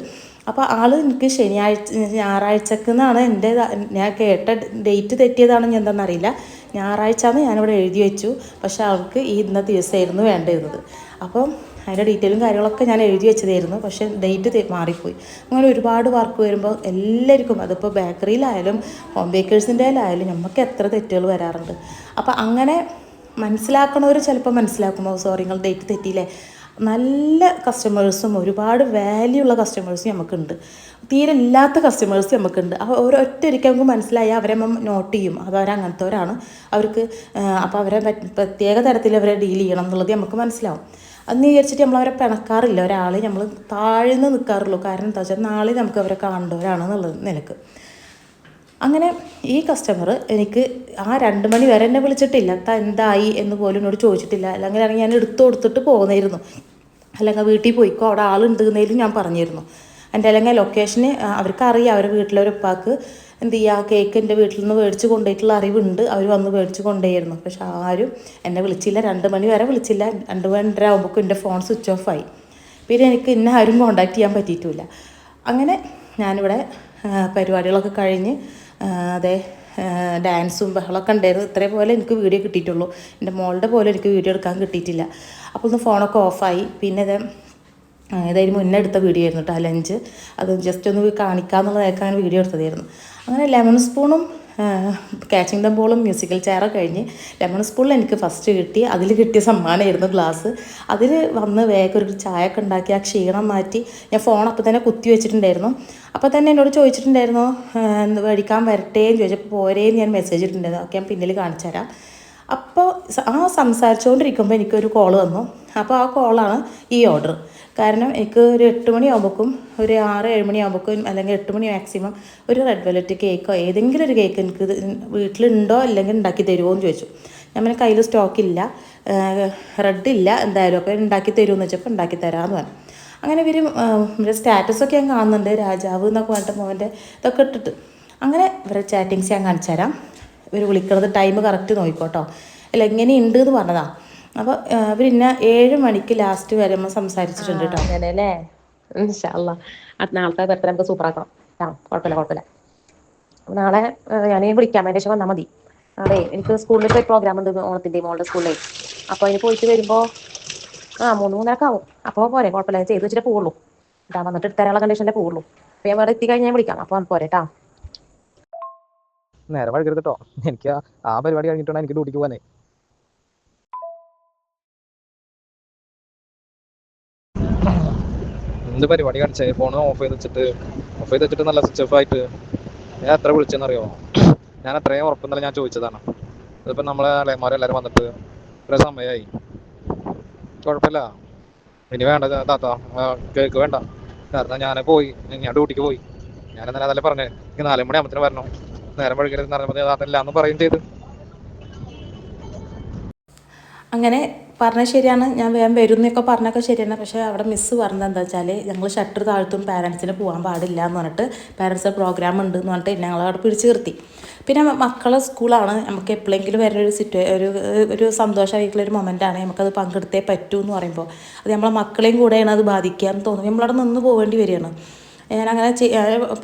അപ്പോൾ ആൾ എനിക്ക് ശനിയാഴ്ച ഞായറാഴ്ചക്ക് എന്നാണ് എന്റെ ഞാൻ കേട്ട ഡേറ്റ് തെറ്റിയതാണെന്ന് ഞാൻ എന്താണെന്നറിയില്ല ഞായറാഴ്ച എന്ന് ഞാനിവിടെ എഴുതി വെച്ചു. പക്ഷെ അവൾക്ക് ഈ ഇന്ന ദിവസമായിരുന്നു വേണ്ടിയിരുന്നത്. അപ്പം അതിന്റെ ഡീറ്റെയിലും കാര്യങ്ങളൊക്കെ ഞാൻ എഴുതി വെച്ചതായിരുന്നു. പക്ഷെ ഡേറ്റ് മാറിപ്പോയി. അങ്ങനെ ഒരുപാട് വർക്ക് വരുമ്പോൾ എല്ലാവർക്കും അതിപ്പോൾ ബേക്കറിയിലായാലും ഹോം ബേക്കേഴ്സിന്റെ ആയാലും നമുക്ക് എത്ര തെറ്റുകൾ വരാറുണ്ട്. അപ്പോൾ അങ്ങനെ മനസ്സിലാക്കണവർ ചിലപ്പോൾ മനസ്സിലാക്കുമ്പോൾ സോറി നിങ്ങൾ ഡേറ്റ് തെറ്റിയില്ലേ? നല്ല കസ്റ്റമേഴ്സും ഒരുപാട് വാല്യൂ ഉള്ള കസ്റ്റമേഴ്സും നമുക്കുണ്ട്. തീരെ ഇല്ലാത്ത കസ്റ്റമേഴ്സ് നമുക്കുണ്ട്. അപ്പോൾ ഒരൊറ്റ ഒരിക്കൽ നമുക്ക് മനസ്സിലായി അവരെ നമ്മൾ നോട്ട് ചെയ്യും. അത് അവരങ്ങനത്തവരാണ് അവർക്ക് അപ്പോൾ അവരെ പ്രത്യേക തരത്തിൽ അവരെ ഡീൽ ചെയ്യണം എന്നുള്ളത് നമുക്ക് മനസ്സിലാവും. അന്ന് വിചാരിച്ചിട്ട് നമ്മൾ അവരെ പിണക്കാറില്ല. ഒരാളെ നമ്മൾ താഴ്ന്ന് നിൽക്കാറുള്ളൂ കാരണം എന്താ വെച്ചാൽ നാളെ നമുക്ക് അവരെ കാണേണ്ടവരാണ് നിനക്ക്. അങ്ങനെ ഈ കസ്റ്റമർ എനിക്ക് ആ രണ്ട് മണി വരെ എന്നെ വിളിച്ചിട്ടില്ല. "താ എന്തായി? എന്ന് പോലും എന്നോട് ചോദിച്ചിട്ടില്ല. അല്ലെങ്കിൽ ആണെങ്കിൽ ഞാൻ എടുത്തു കൊടുത്തിട്ട് പോകുന്നായിരുന്നു അല്ലെങ്കിൽ വീട്ടിൽ പോയിക്കോ അവിടെ ആളുണ്ട് എന്നേലും ഞാൻ പറഞ്ഞിരുന്നു. എന്റെ അല്ലെങ്കിൽ ലൊക്കേഷന് അവർക്ക് അറിയാം അവരുടെ വീട്ടിലെ ഒരു ഉപ്പാക്ക് എന്ത് ചെയ്യുക കേക്ക് എന്റെ വീട്ടിൽ നിന്ന് മേടിച്ച് കൊണ്ടുപോയിട്ടുള്ള അറിവുണ്ട്. അവർ വന്ന് മേടിച്ച് കൊണ്ടുപോയിരുന്നു. പക്ഷെ ആരും എന്നെ വിളിച്ചില്ല. രണ്ട് മണി വരെ വിളിച്ചില്ല. രണ്ട് മണിര ആകുമ്പോഴേക്കും എന്റെ ഫോൺ സ്വിച്ച് ഓഫ് ആയി. പിന്നെ എനിക്ക് ഇന്ന ആരും കോണ്ടാക്ട് ചെയ്യാൻ പറ്റിയിട്ടില്ല. അങ്ങനെ ഞാനിവിടെ പരിപാടികളൊക്കെ കഴിഞ്ഞ് അതെ. ഡാൻസും ബഹളമൊക്കെ ഉണ്ടായിരുന്നു. ഇത്രേ പോലെ എനിക്ക് വീഡിയോ കിട്ടിയിട്ടുള്ളൂ. എന്റെ മോളുടെ പോലെ എനിക്ക് വീഡിയോ എടുക്കാൻ കിട്ടിയിട്ടില്ല. അപ്പോൾ ഒന്ന് ഫോണൊക്കെ ഓഫായി. പിന്നെ അത് ഇതായി മുന്നേ എടുത്ത വീഡിയോ ആയിരുന്നു കേട്ടോ ലഞ്ച്. അത് ജസ്റ്റ് ഒന്ന് കാണിക്കാമെന്നുള്ളതൊക്കെ വീഡിയോ എടുത്തതായിരുന്നു. അങ്ങനെ ലെമൺ സ്പൂണും ക്യാച്ചിങ് ദ ബോളും മ്യൂസിക്കൽ ചെയറൊക്കെ കഴിഞ്ഞ് ലെമൺ സ്പൂണിൽ എനിക്ക് ഫസ്റ്റ് കിട്ടി. അതിൽ കിട്ടിയ സമ്മാനമായിരുന്നു ഗ്ലാസ് അതിൽ വന്ന് വേഗം ഒരു ചായ ഒക്കെ ഉണ്ടാക്കി ആ ക്ഷീണം മാറ്റി ഞാൻ ഫോൺ അപ്പോൾ തന്നെ കുത്തി വെച്ചിട്ടുണ്ടായിരുന്നു. അപ്പോൾ തന്നെ എന്നോട് ചോദിച്ചിട്ടുണ്ടായിരുന്നു മേടിക്കാൻ വരട്ടെ? എന്ന് ചോദിച്ചപ്പോൾ പോരേന്ന് ഞാൻ മെസ്സേജ് ഇട്ടിട്ടുണ്ടായിരുന്നു. ഓക്കെ ഞാൻ പിന്നിൽ കാണിച്ചു തരാം. അപ്പോൾ ആ സംസാരിച്ചുകൊണ്ടിരിക്കുമ്പോൾ എനിക്കൊരു കോൾ വന്നു. അപ്പോൾ ആ കോളാണ് ഈ ഓർഡർ കാരണം എനിക്ക് ഒരു എട്ട് മണിയാകുമ്പോഴേക്കും ഒരു ആറ് ഏഴ് മണിയാകുമ്പോഴേക്കും അല്ലെങ്കിൽ എട്ട് മണി മാക്സിമം ഒരു റെഡ് വെലറ്റ് കേക്കോ ഏതെങ്കിലും ഒരു കേക്ക് എനിക്ക് വീട്ടിലുണ്ടോ അല്ലെങ്കിൽ ഉണ്ടാക്കി തരുമോ എന്ന് ചോദിച്ചു. ഞാൻ കയ്യിൽ സ്റ്റോക്കില്ല റെഡ് ഇല്ല. എന്തായാലും. അപ്പോൾ ഉണ്ടാക്കി തരുമെന്ന് വെച്ചപ്പോൾ ഉണ്ടാക്കി തരാമെന്ന് പറഞ്ഞു. അങ്ങനെ ഇവർ ഇവരുടെ സ്റ്റാറ്റസൊക്കെ ഞാൻ കാണുന്നുണ്ട്. രാജാവ് എന്നൊക്കെ പറഞ്ഞിട്ട് മോന്റെ ഇതൊക്കെ ഇട്ടിട്ട്. അങ്ങനെ ഇവരുടെ ചാറ്റിങ്സ് ഞാൻ കാണിച്ചു തരാം ഇവർ വിളിക്കുന്നത് ടൈം കറക്റ്റ് നോക്കിക്കോട്ടോ അല്ല എങ്ങനെയുണ്ട് എന്ന് പറഞ്ഞതാ. അപ്പോൾ പിന്നെ ഇന്ന ഏഴ് മണിക്ക് ലാസ്റ്റ് വരുമ്പോൾ സംസാരിച്ചിട്ടുണ്ട് കേട്ടോ
അങ്ങനെ അല്ലേ ഇൻഷാല്ല നാളത്തെ ബർത്ത്ഡേ നമുക്ക് സൂപ്പർ ആക്കാം ആ കുഴപ്പമില്ല കുഴപ്പമില്ല. അപ്പോൾ നാളെ ഞാൻ വിളിക്കാം. അതിന്റെ ശേഷം വന്നാൽ മതി. അതെ എനിക്ക് സ്കൂളിൽ ഒരു പ്രോഗ്രാം ഉണ്ട് ഓണത്തിന്റെ മോളുടെ സ്കൂളിൽ അപ്പോൾ അതിന് പോയിട്ട് വരുമ്പോ ആ മൂന്ന് മൂന്നരക്ക് ആവും. അപ്പോൾ പോരെ കുഴപ്പമില്ല. ഞാൻ ചെയ്ത് വെച്ചിട്ട് പോവുള്ളൂ. ഇതാ വന്നിട്ട് എടുത്തരാനുള്ള കണ്ടീഷനിലേ പോവുള്ളൂ. അപ്പൊ ഞാൻ വേറെ എത്തി കഴിഞ്ഞാൽ ഞാൻ വിളിക്കാം. അപ്പൊ പോരെ കേട്ടാ
നേരെ വഴുകരുത് കേട്ടോ എനിക്ക് ആ- ആ പരിപാടി കഴിഞ്ഞിട്ടാണ് എനിക്ക് ഡ്യൂട്ടിക്ക് പോകാനേ എന്ത് പരിപാടി കാണിച്ചേ? ഫോൺ ഓഫ് ചെയ്ത് വെച്ചിട്ട് ഓഫ് ചെയ്ത് വെച്ചിട്ട് നല്ല സ്വിച്ച് ഓഫ് ആയിട്ട് ഞാൻ എത്ര വിളിച്ചെന്നറിയോ? ഞാൻ അത്രയും ഉറപ്പെന്നല്ല ഞാൻ ചോദിച്ചതാണ്. ഇതിപ്പോൾ നമ്മളെ അലയന്മാരെല്ലാവരും വന്നിട്ട് ഇത്ര സമയമായി കുഴപ്പമില്ല. ഇനി വേണ്ട താത്ത കേക്ക് വേണ്ട. കാരണം ഞാൻ പോയി ഞാൻ ഡ്യൂട്ടിക്ക് പോയി. ഞാൻ എന്നാലും അതല്ലേ പറഞ്ഞേ എനിക്ക് നാല് മണി ആകുമ്പത്തിന് വരണം. നേരം വഴുകരുത് പറഞ്ഞപ്പോൾ താത്ത എന്ന് പറയും ചെയ്ത്.
അങ്ങനെ പറഞ്ഞ ശരിയാണ്. ഞാൻ വേഗം വരും എന്നൊക്കെ പറഞ്ഞൊക്കെ ശരിയാണ്. പക്ഷേ അവിടെ മിസ്സ് പറഞ്ഞത് എന്താ വെച്ചാൽ ഞങ്ങൾ ഷട്ടർ താഴ്ത്തും പാരൻസിന് പോകാൻ പാടില്ല എന്ന് പറഞ്ഞിട്ട് പാരൻസ് പ്രോഗ്രാം ഉണ്ട് എന്ന് പറഞ്ഞിട്ട് ഞങ്ങൾ അവിടെ പിടിച്ചു നിർത്തി. പിന്നെ മക്കളെ സ്കൂളാണ് നമുക്ക് എപ്പോഴെങ്കിലും വരുന്ന ഒരു സിറ്റുവേ ഒരു ഒരു സന്തോഷമായിട്ടുള്ള ഒരു മൊമെന്റാണ് നമുക്കത് പങ്കെടുത്തേ പറ്റൂ എന്ന് പറയുമ്പോൾ അത് നമ്മളെ മക്കളെയും കൂടെയാണ് അത് ബാധിക്കുക എന്ന് തോന്നുന്നു നമ്മളവിടെ നിന്ന് പോകേണ്ടി വരികയാണ്. ഞാനങ്ങനെ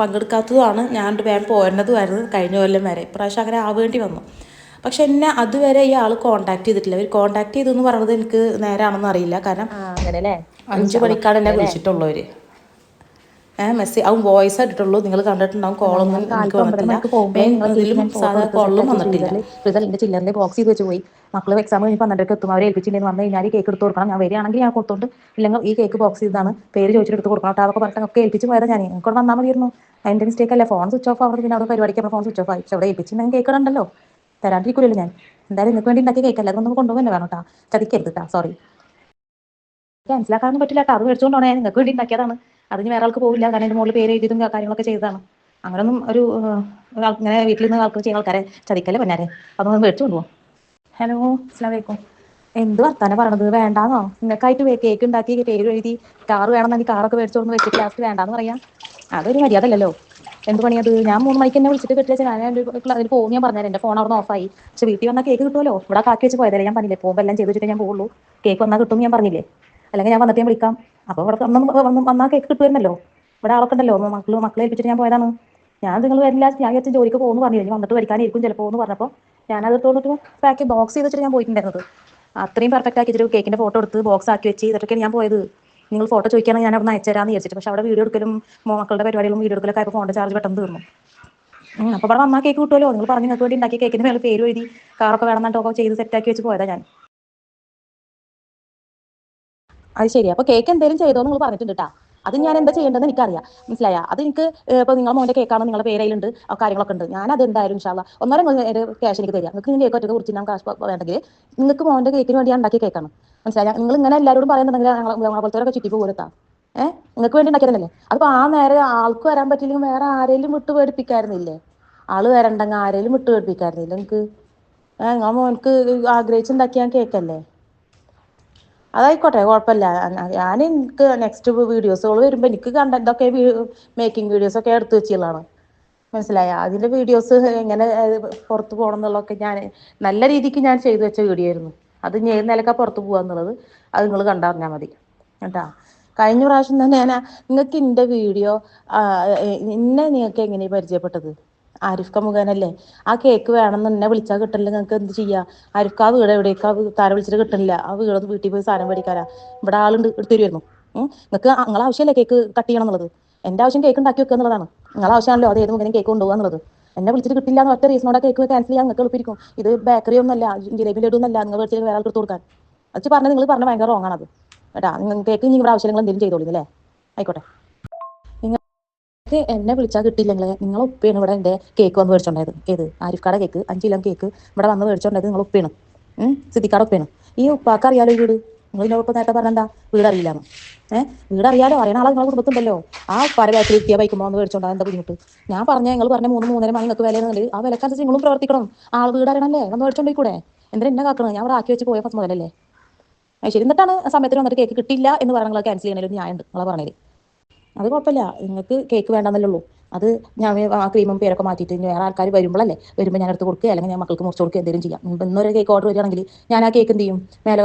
പങ്കെടുക്കാത്തതുമാണ്. ഞാൻ വേഗം പോരുന്നതുമായിരുന്നു കഴിഞ്ഞ കൊല്ലം വരെ. ഇപ്രാവശ്യം അങ്ങനെ ആവേണ്ടി വന്നു. പക്ഷെ എന്നെ അതുവരെ ഈ ആൾ കോൺടാക്ട് ചെയ്തിട്ടില്ല. അവർ കോൺടാക്ട് ചെയ്തു എന്ന് പറയുന്നത് എനിക്ക് നേരാണെന്ന് അറിയില്ല. കാരണം അഞ്ചു മണിക്കാണ് എന്നെ വിളിച്ചിട്ടുള്ളവര് ഏഹ് മെസ്സേജ് അവൻ വോയിസ് ആയിട്ടുള്ളൂ നിങ്ങൾ കണ്ടിട്ടുണ്ടാവും കോളൊന്നും എനിക്ക് വന്നിട്ടില്ല. സാധാ കോളിലും വന്നിട്ടില്ല.
എന്റെ ചില്ലറിന്റെ ബോക്സ് ചെയ്ത് വെച്ച് പോയി. മക്കൾ എക്സാം കഴിഞ്ഞ് പന്ത്രണ്ടരക്ക് എത്തും. അവരെ ഏൽപ്പിച്ചില്ലെന്ന് വന്നു കഴിഞ്ഞാൽ ഈ കേക്ക് എടുത്ത് കൊടുക്കണം. ഞാൻ വരികയാണെങ്കിൽ ഞാൻ കൊടുത്തോണ്ട് ഇല്ലെങ്കിൽ ഈ കേക്ക് ബോക്സ് ചെയ്താണ് പേര് ചോദിച്ചിട്ട് എടുത്ത് കൊടുക്കണം കേട്ടോ. അതൊക്കെ പറഞ്ഞിട്ട് ഒക്കെ ഏൽപ്പിച്ച് പോയതാ ഞാൻ. എനിക്ക് വന്നാൽ മതിയായിരുന്നു. അതിന്റെ മിസ്റ്റേക്ക് അല്ലേ? ഫോൺ സ്വിച്ച് ഓഫ് ആവുന്നത് പിന്നെ അവിടെ പരിപാടിക്ക് ഫോൺ സ്വിച്ച് ഓഫ് ആയി. പക്ഷെ അവിടെ ഏൽപ്പിച്ചിട്ടുണ്ടെങ്കിൽ കേക്ക് ഉണ്ടല്ലോ തരാണ്ടിരിക്കില്ലല്ലോ ഞാൻ. എന്തായാലും നിങ്ങൾക്ക് വേണ്ടി ഉണ്ടാക്കിയ കേക്ക് അല്ല? അതൊന്നും കൊണ്ടുപോകാൻ വേണം കേട്ടോ. ചതിക്കരുത് കേട്ടോ. സോറി മനസ്സിലാക്കാനൊന്നും പറ്റില്ല കേട്ടോ. അത് മേടിച്ചുകൊണ്ടാണ് ഞാൻ നിങ്ങൾക്ക് വേണ്ടി ഉണ്ടാക്കിയതാണ്. അതിന് വേറെ ആൾക്ക് പോകില്ല കാരണം എന്റെ മുകളിൽ പേര് എഴുതിയതും കാര്യങ്ങളൊക്കെ ചെയ്തതാണ്. അങ്ങനൊന്നും ഒരു ഇങ്ങനെ വീട്ടിൽ നിന്ന് ആൾക്ക് ചെയ്യുന്ന ആൾക്കാരെ ചതിക്കല്ലേ പൊന്നാരെ? അതൊന്നും മേടിച്ചു കൊണ്ടുപോകും ഹലോ അസ്ലാം വലൈക്കും എന്ത് വർത്താനം പറയണത്? വേണ്ടാന്നോ? നിങ്ങൾക്കായിട്ട് കേക്ക് ഉണ്ടാക്കി പേര് എഴുതി കാർ വേണമെന്നെങ്കിൽ കാറൊക്കെ മേടിച്ചു വെച്ചിട്ട് ലാസ്റ്റ് വേണ്ടാന്ന് പറയാം. അതൊരു മര്യാദ അല്ലല്ലോ. എന്ത് പണിയത് ഞാൻ മൂന്ന് മണിക്ക് എന്നെ വിളിച്ചിട്ട് കിട്ടിയ ഞാൻ അതിൽ പോകും. ഞാൻ പറഞ്ഞാൽ എന്റെ ഫോൺ അവിടെ ഓഫായി പക്ഷെ വീട്ടിൽ വന്നാൽ കേക്ക് കിട്ടുമല്ലോ? ഇവിടെ കാക്കി വെച്ച് പോയതല്ലേ ഞാൻ പറഞ്ഞില്ലേ? പോകുമ്പോൾ എല്ലാം ചെയ്ത് വെച്ചിട്ട് ഞാൻ പോകുള്ളൂ കേക്ക് വന്നാൽ കിട്ടും ഞാൻ പറഞ്ഞില്ലേ? അല്ലെങ്കിൽ ഞാൻ വന്നിട്ട് ഞാൻ വിളിക്കാം. അപ്പോൾ ഇവിടെ വന്ന് വന്ന് വന്നാൽ കേക്ക് കിട്ടുമായിരുന്നല്ലോ? ഇവിടെ ആളൊക്കെ ഉണ്ടല്ലോ. മക്കൾ മക്കളെ ഏൽപ്പിച്ചിട്ട് ഞാൻ പോയതാണ്. ഞാൻ നിങ്ങൾ വരില്ല. ഞാൻ വിചാരിച്ച ജോലിക്ക് പോകുന്നു പറഞ്ഞില്ല ഞാൻ വന്നിട്ട് വരിക്കാനായിരിക്കും ചിലപ്പോ എന്ന് പറഞ്ഞപ്പോൾ അത് തോന്നിട്ട് പാക്ക് ബോക്സ് ചെയ്ത് വെച്ചിട്ട് ഞാൻ പോയിട്ടുണ്ടായിരുന്നത്. അത്രയും പെർഫെക്റ്റ് ആക്കി വെച്ചിട്ട് കേക്കിന്റെ ഫോട്ടോ എടുത്ത് ബോക്സ് ആക്കി വെച്ച് ഇതൊക്കെയാണ് ഞാൻ പോയത്. നിങ്ങൾ ഫോട്ടോ ചോദിക്കുകയാണെങ്കിൽ ഞാൻ അവിടെ നിന്ന് അയച്ചുതരാന്ന് വിചാരിച്ചിട്ട്. പക്ഷെ അവിടെ വീഡിയോ എടുക്കലും മക്കളുടെ പരിപാടികളും വീഡിയോ എടുക്കലൊക്കെ ആയപ്പോൾ ഫോണിന്റെ ചാർജ് പെട്ടെന്ന് തീർന്നു. അപ്പൊ അപ്പോൾ ഇവിടെ വന്നാൽ കേക്ക് കിട്ടുമല്ലോ? നിങ്ങൾ പറഞ്ഞു നിങ്ങൾക്ക് വേണ്ടി ഉണ്ടാക്കിയ കേക്കിന് മേലെ പേര് എഴുതി കാറൊക്കെ വേണം എന്നിട്ടൊക്കെ ചെയ്ത് സെറ്റാക്കി വെച്ച് പോയതാ ഞാൻ. അത് ശരി അപ്പോൾ കേക്ക് എന്തെങ്കിലും ചെയ്തോ നിങ്ങൾ പറഞ്ഞിട്ടുണ്ട് അത് ഞാൻ എന്താ ചെയ്യേണ്ടതെന്ന് എനിക്കറിയാം. മനസ്സിലായ? അത് എനിക്ക് ഇപ്പൊ നിങ്ങളെ മോന്റെ കേക്കാണ് നിങ്ങളുടെ പേരയിലുണ്ട്. കാര്യങ്ങളൊക്കെ ഉണ്ട്. ഞാൻ അത് എന്തായാലും ഇൻഷാല്ല ഒന്നര ക്യാഷ് എനിക്ക് തരിക. നിങ്ങൾക്ക് കേക്ക് ഒറ്റ കുറിച്ച് ഞാൻ കാശ് വേണ്ടെങ്കിൽ നിങ്ങൾക്ക് മോന്റെ കേക്കിന് വേണ്ടി ഉണ്ടാക്കിയ കേക്കാണ് മനസ്സിലായ? നിങ്ങൾ ഇങ്ങനെ എല്ലാവരോടും പറയുന്നുണ്ടെങ്കിൽ ഞങ്ങളെ പോലത്തെ ചുറ്റി പോരുത്താ ഏഹ് നിങ്ങൾക്ക് വേണ്ടി ഉണ്ടാക്കിയതല്ലേ? അപ്പൊ ആ നേരെ ആൾക്ക് വരാൻ പറ്റില്ലെങ്കിൽ വേറെ ആരെങ്കിലും വിട്ട് പേടിപ്പിക്കായിരുന്നില്ലേ? ആൾ വരണ്ടെങ്കിൽ ആരെങ്കിലും വിട്ട് പേടിപ്പിക്കായിരുന്നില്ല നിങ്ങൾക്ക് ഏഹ് നിങ്ങൾ മോനക്ക് ആഗ്രഹിച്ചുണ്ടാക്കിയ കേക്കല്ലേ അതായിക്കോട്ടെ കുഴപ്പമില്ല. ഞാൻ എനിക്ക് നെക്സ്റ്റ് വീഡിയോസുകൾ വരുമ്പോൾ എനിക്ക് കണ്ട ഇതൊക്കെ മേക്കിംഗ് വീഡിയോസ് ഒക്കെ എടുത്തു വെച്ചുള്ളതാണ് മനസ്സിലായ? അതിന്റെ വീഡിയോസ് എങ്ങനെ പുറത്ത് പോകണം എന്നുള്ളതൊക്കെ ഞാൻ നല്ല രീതിക്ക് ഞാൻ ചെയ്തു വെച്ച വീഡിയോ ആയിരുന്നു. അത് ഞാൻ ഏത് നിലക്കാണ് പുറത്ത് പോകുക എന്നുള്ളത് അത് നിങ്ങൾ കണ്ടറിഞ്ഞാൽ മതി. കേട്ടാ? കഴിഞ്ഞ പ്രാവശ്യം തന്നെ ഞാൻ നിങ്ങൾക്ക് എന്റെ വീഡിയോ ഇന്നെ നിങ്ങൾക്ക് എങ്ങനെയാണ് പരിചയപ്പെട്ടത്? ആരിഫ് ക മുഖേനല്ലേ? ആ കേക്ക് വേണമെന്ന് എന്നെ വിളിച്ചാൽ കിട്ടില്ല നിങ്ങൾക്ക് എന്ത് ചെയ്യാ? ആരിഫ് ആ വീട് എവിടേക്കാ? താരം വിളിച്ചിട്ട് കിട്ടുന്നില്ല ആ വീട് വീട്ടിൽ പോയി സാധനം മേടിക്കാരാ ഇവിടെ ആളുണ്ട് എടുത്തുവരുമായിരുന്നു നിങ്ങൾക്ക് നിങ്ങളെ ആവശ്യമല്ലേ കേക്ക് കട്ട് ചെയ്യണം എന്നുള്ളത്? എന്റെ ആവശ്യം കേക്ക് ഉണ്ടാക്കി വെക്കുക എന്നുള്ളതാണ്. നിങ്ങളെ ആവശ്യമാണല്ലോ അത് ഏത് മുഖേന കേക്ക് കൊണ്ടുപോകുക എന്നുള്ളത്. എന്നെ വിളിച്ചിട്ട് കിട്ടില്ല എന്ന് ഒറ്റ റീസണോടെ കേക്ക് ക്യാൻസൽ ചെയ്യാൻ നിങ്ങൾക്ക് എളുപ്പിരിക്കും ഇത് ബേക്കറി ഒന്നല്ല ജിലേബി ലഡു ഒന്നല്ല നിങ്ങൾ വിളിച്ചിട്ട് വേറെ ആൾക്കെടുത്ത് കൊടുക്കാൻ. അത് പറഞ്ഞാൽ നിങ്ങൾ പറഞ്ഞ ഭയങ്കര റോങ്ങാണ് അത് കേട്ടാ? നിങ്ങൾ കേക്ക് ഇനി ഇവിടെ ആവശ്യങ്ങൾ എന്തെങ്കിലും ചെയ്തോളൂ അല്ലേ ആയിക്കോട്ടെ. നിങ്ങൾക്ക് എന്നെ വിളിച്ചാൽ കിട്ടിയില്ലെങ്കിൽ നിങ്ങൾ ഉപ്പയാണ് ഇവിടെ എന്റെ കേക്ക് വന്ന് മേടിച്ചോണ്ടായത്. ഏത്? ആരിഫ്ക്കാടെ കേക്ക് അഞ്ച് കിലോ കേക്ക് ഇവിടെ വന്ന് മേടിച്ചോണ്ടായത് നിങ്ങൾ ഉപ്പയാണ്. സിദ്ധിക്കാട് ഉപ്പയാണ്. ഈ ഉപ്പാക്ക് അറിയാലോ വീട്? നിങ്ങൾ ഇതിനോട് ഉപ്പ് നേരത്തെ പറഞ്ഞെന്താ? വീട് അറിയില്ലാന്ന് ഏഹ് വീട് അറിയാലോ അറിയണ ആളെ നിങ്ങളെ കുടുംബത്തുണ്ടല്ലോ. ആ ഉപ്പാരെ ബാക്കിൽ എത്തിയാൽ ബൈക്കുമ്പോൾ വന്ന് മേടിച്ചോണ്ടാ എന്താ ബുദ്ധിമുട്ട്? ഞാൻ പറഞ്ഞ നിങ്ങൾ പറഞ്ഞ മൂന്ന് മൂന്നര മണി നിങ്ങൾക്ക് വിലയെന്നുണ്ട് ആ വിലക്കനുസരിച്ച് നിങ്ങളും പ്രവർത്തിക്കണം. ആൾ വീട് അറിയണല്ലേ വന്ന് മേടിച്ചോണ്ടേ കൂടെ. എന്തിനാ എന്നെ കാക്കണം? ഞാൻ ഇവിടെ ആക്കി വെച്ച് പോയ ഫസ്റ്റ് മുതലല്ലേ? ശരി. എന്നിട്ടാണ് സമയത്തിന് വന്നിട്ട് കേക്ക് കിട്ടില്ല എന്ന് പറഞ്ഞാൽ ക്യാൻസൽ ക്യാൻസൽ ന്യായം ഉണ്ട് നിങ്ങളെ പറഞ്ഞത് അത് കുഴപ്പമില്ല. നിങ്ങൾക്ക് കേക്ക് വേണ്ടെന്നല്ലേ ഉള്ളൂ. അത് ഞാൻ ആ ക്രീമും പേരൊക്കെ മാറ്റിയിട്ട് വേറെ ആൾക്കാർ വരുമ്പോഴല്ലേ വരുമ്പോൾ ഞാൻ എടുത്ത് കൊടുക്കുക. അല്ലെങ്കിൽ ഞാൻ മക്കൾക്ക് മുറിച്ച് കൊടുക്കുക എന്തെങ്കിലും ചെയ്യാം. ഇന്നൊരു കേക്ക് ഓർഡർ വരികയാണെങ്കിൽ ഞാൻ ആ കേക്ക് എന്ത് ചെയ്യും? മേലെ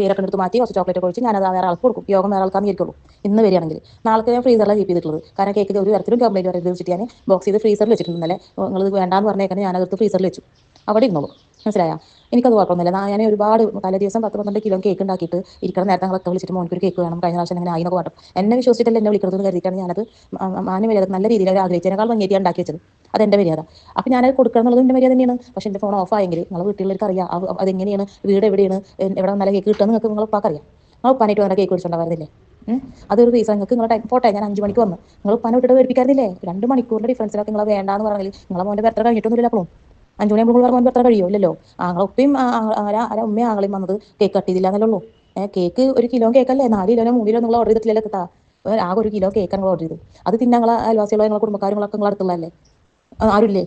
പേരൊക്കെ എടുത്ത് മാറ്റി കുറച്ച് ചോക്ലേറ്റ് ഒക്കെ ഒഴിച്ച് ഞാനത് വേറെ ആൾക്ക് കൊടുക്കും. യോഗം വേറെ ആൾക്കാന്ന് ഇരിക്കുള്ളൂ ഇന്ന് വരികയാണെങ്കിൽ. നാളെ ഞാൻ ഫ്രീസറിലാണ് കീപ്പ് ചെയ്തിട്ടുള്ളത്. കാരണം കേക്ക് ഒരു തരത്തിലും കംപ്ലൈന്റ് വരരുത് വെച്ചിട്ട് ഞാൻ ബോക്സ് ചെയ്ത് ഫ്രീസറിൽ വെച്ചിട്ടുണ്ട് ഇന്നലെ. നിങ്ങൾ വേണ്ടാന്ന് പറഞ്ഞേക്കാൻ ഞാൻ അതെടുത്ത് ഫ്രീസറിൽ വെച്ചു. അവിടെ ഇരുന്നോളൂ. മനസ്സിലായോ? എനിക്കത് കുഴപ്പമൊന്നുമില്ല. ഞാൻ ഒരുപാട് തലേ ദിവസം പത്ത് പന്ത്രണ്ട് കിലോ കേക്ക് ഉണ്ടാക്കിയിട്ട് ഇരിക്കുന്ന നേരത്തെ ഞങ്ങളൊക്കെ വിളിച്ചിട്ട് മോനിക്ക് ഒരു കേക്ക് വേണം കഴിഞ്ഞ പ്രാവശ്യം അങ്ങനെ ആയിരുന്നു പാട്ടും എന്നെ വിശ്വസിച്ചിട്ടല്ല എന്നെ വിളിക്കുന്നത് കരുതിയിട്ടാണ് ഞാനത് മാന്യ മര്യാദ നല്ല രീതിയിൽ അവർ ആഗ്രഹിച്ചതിനേക്കാൾ ഭംഗിയായിട്ട് ഉണ്ടാക്കി വെച്ചത് അതെന്റെ മര്യാദ. അപ്പം ഞാനത് കൊടുക്കണം എന്നുള്ളത് എന്റെ മര്യാദ തന്നെയാണ്. പക്ഷേ എന്റെ ഫോൺ ഓഫ് ആയെങ്കിൽ നിങ്ങളെ വീട്ടിലുള്ളവർക്ക് അറിയാം. അത് എങ്ങനെയാണ് വീട് എവിടെയാണ്? എവിടെ നല്ല കേക്ക് കിട്ടുന്നത് നിങ്ങൾക്ക് നിങ്ങൾ ഉപ്പാക്ക് അറിയാം. നിങ്ങൾ ഉപ്പാനായിട്ട് വന്ന കേക്ക് വിളിച്ചിട്ടുണ്ടായിരുന്നില്ലേ. അതൊരു റീസൺ നിങ്ങൾക്ക് നിങ്ങളുടെ ടൈം പോട്ടെ ഞാൻ അഞ്ച് മണിക്ക് വന്നു. നിങ്ങൾ ഉപ്പാനെ വിട്ടിട്ട് വേടിപ്പിക്കാറില്ലേ രണ്ട് മണിക്കൂറിന്റെ ഡിഫറൻസിലൊക്കെ നിങ്ങൾ വേണ്ടാന്ന് പറഞ്ഞാൽ നിങ്ങളെ മോന്റെ ബർത്ത്ഡേ കഴിഞ്ഞിട്ടൊന്നുമില്ല അപ്പോഴും അഞ്ചു മണിയാകുമ്പോൾ പറഞ്ഞു എത്ര കഴിയോ ഇല്ലല്ലോ ആങ്ങളെ ഉപ്പയും ആരാ ആരാ ഉമ്മയും ആങ്ങളെയും വന്നത് കേക്ക് കട്ട് ചെയ്തില്ല എന്നല്ലേ ഉള്ളൂ ഏഹ് കേക്ക് ഒരു കിലോ കേക്കല്ലേ നാല് കിലോനോ മൂന്ന് കിലോ നിങ്ങൾ ഓർഡർ ചെയ്തിട്ടില്ലല്ലോ കിട്ടാ. ആകെ ഒരു കിലോ കേക്ക് നിങ്ങൾ ഓർഡർ ചെയ്തത്. അത് പിന്നെ നിങ്ങളെ അയൽവാസികളോ നിങ്ങളെ കുടുംബക്കാരുകളൊക്കെ നിങ്ങൾ അടുത്തുള്ളതല്ലേ ആരുമില്ലേ?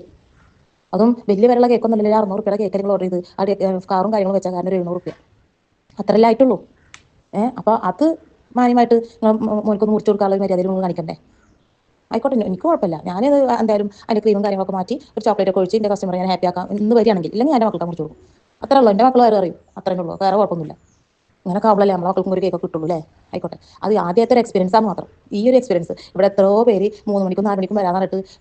അതും വലിയ വിലയുള്ള കേക്കൊന്നും അല്ലല്ലോ അറുന്നൂറ് രൂപയുടെ കേക്ക് നിങ്ങൾ ഓർഡർ ചെയ്ത് ആ കാറും കാര്യങ്ങളും വെച്ചാൽ കാരണം ഒരു എഴുന്നൂറ് രൂപ അത്രയല്ലേ ആയിട്ടുള്ളൂ. ഏഹ് അപ്പോൾ അത് മാന്യമായിട്ട് മോനിക്കൊന്ന് മുറിച്ചു കൊടുക്കാനുള്ള മര്യാദയിൽ നിങ്ങൾ കാണിക്കണ്ടേ? ആയിക്കോട്ടെ എനിക്ക് കുഴപ്പമില്ല. ഞാനത് എന്തായാലും അതിന്റെ ക്രീമും കാര്യങ്ങളൊക്കെ മാറ്റി ഒരു ചോക്ലേറ്റ് ഒക്കെ ഒഴിച്ച് എന്റെ കസ്റ്റമറെ ഞാൻ ഹാപ്പി ആക്കാം. ഇന്ന് വരികയാണെങ്കിൽ ഇല്ലെങ്കിൽ എന്റെ മക്കൾക്ക് മുറിച്ചു കൊടുക്കും അത്രേ ഉള്ളൂ. എന്റെ മക്കൾ വേറെ അറിയും. അത്രേ ഉള്ളൂ. വേറെ കുഴപ്പമൊന്നുമില്ല. അങ്ങനെ കാവളല്ലേ നമ്മളെ മക്കൾക്കും ഒരു കേക്ക് കിട്ടുള്ളൂ അല്ലേ? ആയിക്കോട്ടെ. അത് ആദ്യത്തെ ഒരു എക്സ്പീരിയൻസ് ആണ് മാത്രം. ഈ ഒരു എക്സ്പീരിയൻസ് ഇവിടെ എത്രയോ പേര് മൂന്ന് മണിക്കും നാല് മണിക്കും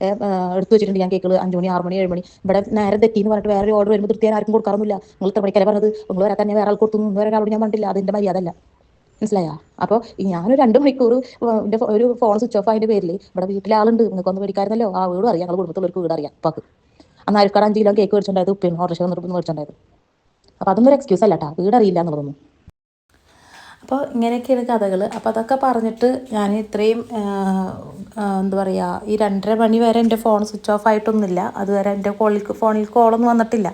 ഏ, എടുത്ത് വെച്ചിട്ടുണ്ട് ഞാൻ കേക്കുകൾ അഞ്ച് മണി ആറ് മണി ഏഴ് മണി. ഇവിടെ നേരെ തെറ്റി എന്ന് പറഞ്ഞിട്ട് വേറെ ഒരു ഓർഡർ വരുമ്പോൾ തൃപ്തിയാൻ ആർക്കും കൊടുക്കാറൊന്നുമില്ല. നിങ്ങൾ ഇത്ര മണിക്കല്ലേ പറഞ്ഞത്? നിങ്ങൾ വരാൻ തന്നെ വേറെ ആൾ കൊടുത്തു. വരെ ഒരാളോട് ഞാൻ പറഞ്ഞില്ല അതിന്റെ മര്യാദ അല്ല മനസ്സിലായോ? അപ്പോൾ ഞാനൊരു രണ്ട് മണിക്കൂർ എന്റെ ഒരു ഫോൺ സ്വിച്ച് ഓഫ് ആയതിന്റെ പേരിൽ ഇവിടെ വീട്ടിലെ ആളുണ്ട്. നിങ്ങൾക്ക് ഒന്ന് മേടിക്കായിരുന്നല്ലോ ആ വീട് അറിയാം. ഞങ്ങൾ കുടുംബത്തിലുള്ളവർക്ക് വീട് അറിയാം ഉപ്പാക്ക്. അന്ന് അരിക്കാട് അഞ്ച് കിലോ കേക്ക് മേടിച്ചിട്ടുണ്ടായത് ഉപ്പിന് ഓർഡർ വന്നിട്ട് മേടിച്ചിട്ടുണ്ടായത് അപ്പോൾ അതൊന്നും ഒരു എക്സ്ക്യൂസ് അല്ല കേട്ടോ വീട് അറിയില്ല എന്നുള്ളതൊന്നും.
അപ്പോൾ ഇങ്ങനെയൊക്കെയാണ് കഥകൾ അപ്പോൾ അതൊക്കെ പറഞ്ഞിട്ട് ഞാൻ ഇത്രയും എന്താ പറയുക ഈ രണ്ടര മണി വരെ എന്റെ ഫോൺ സ്വിച്ച് ഓഫ് ആയിട്ടൊന്നുമില്ല. അതുവരെ എന്റെ കോളിൽ ഫോണിൽ കോളൊന്നും വന്നിട്ടില്ല.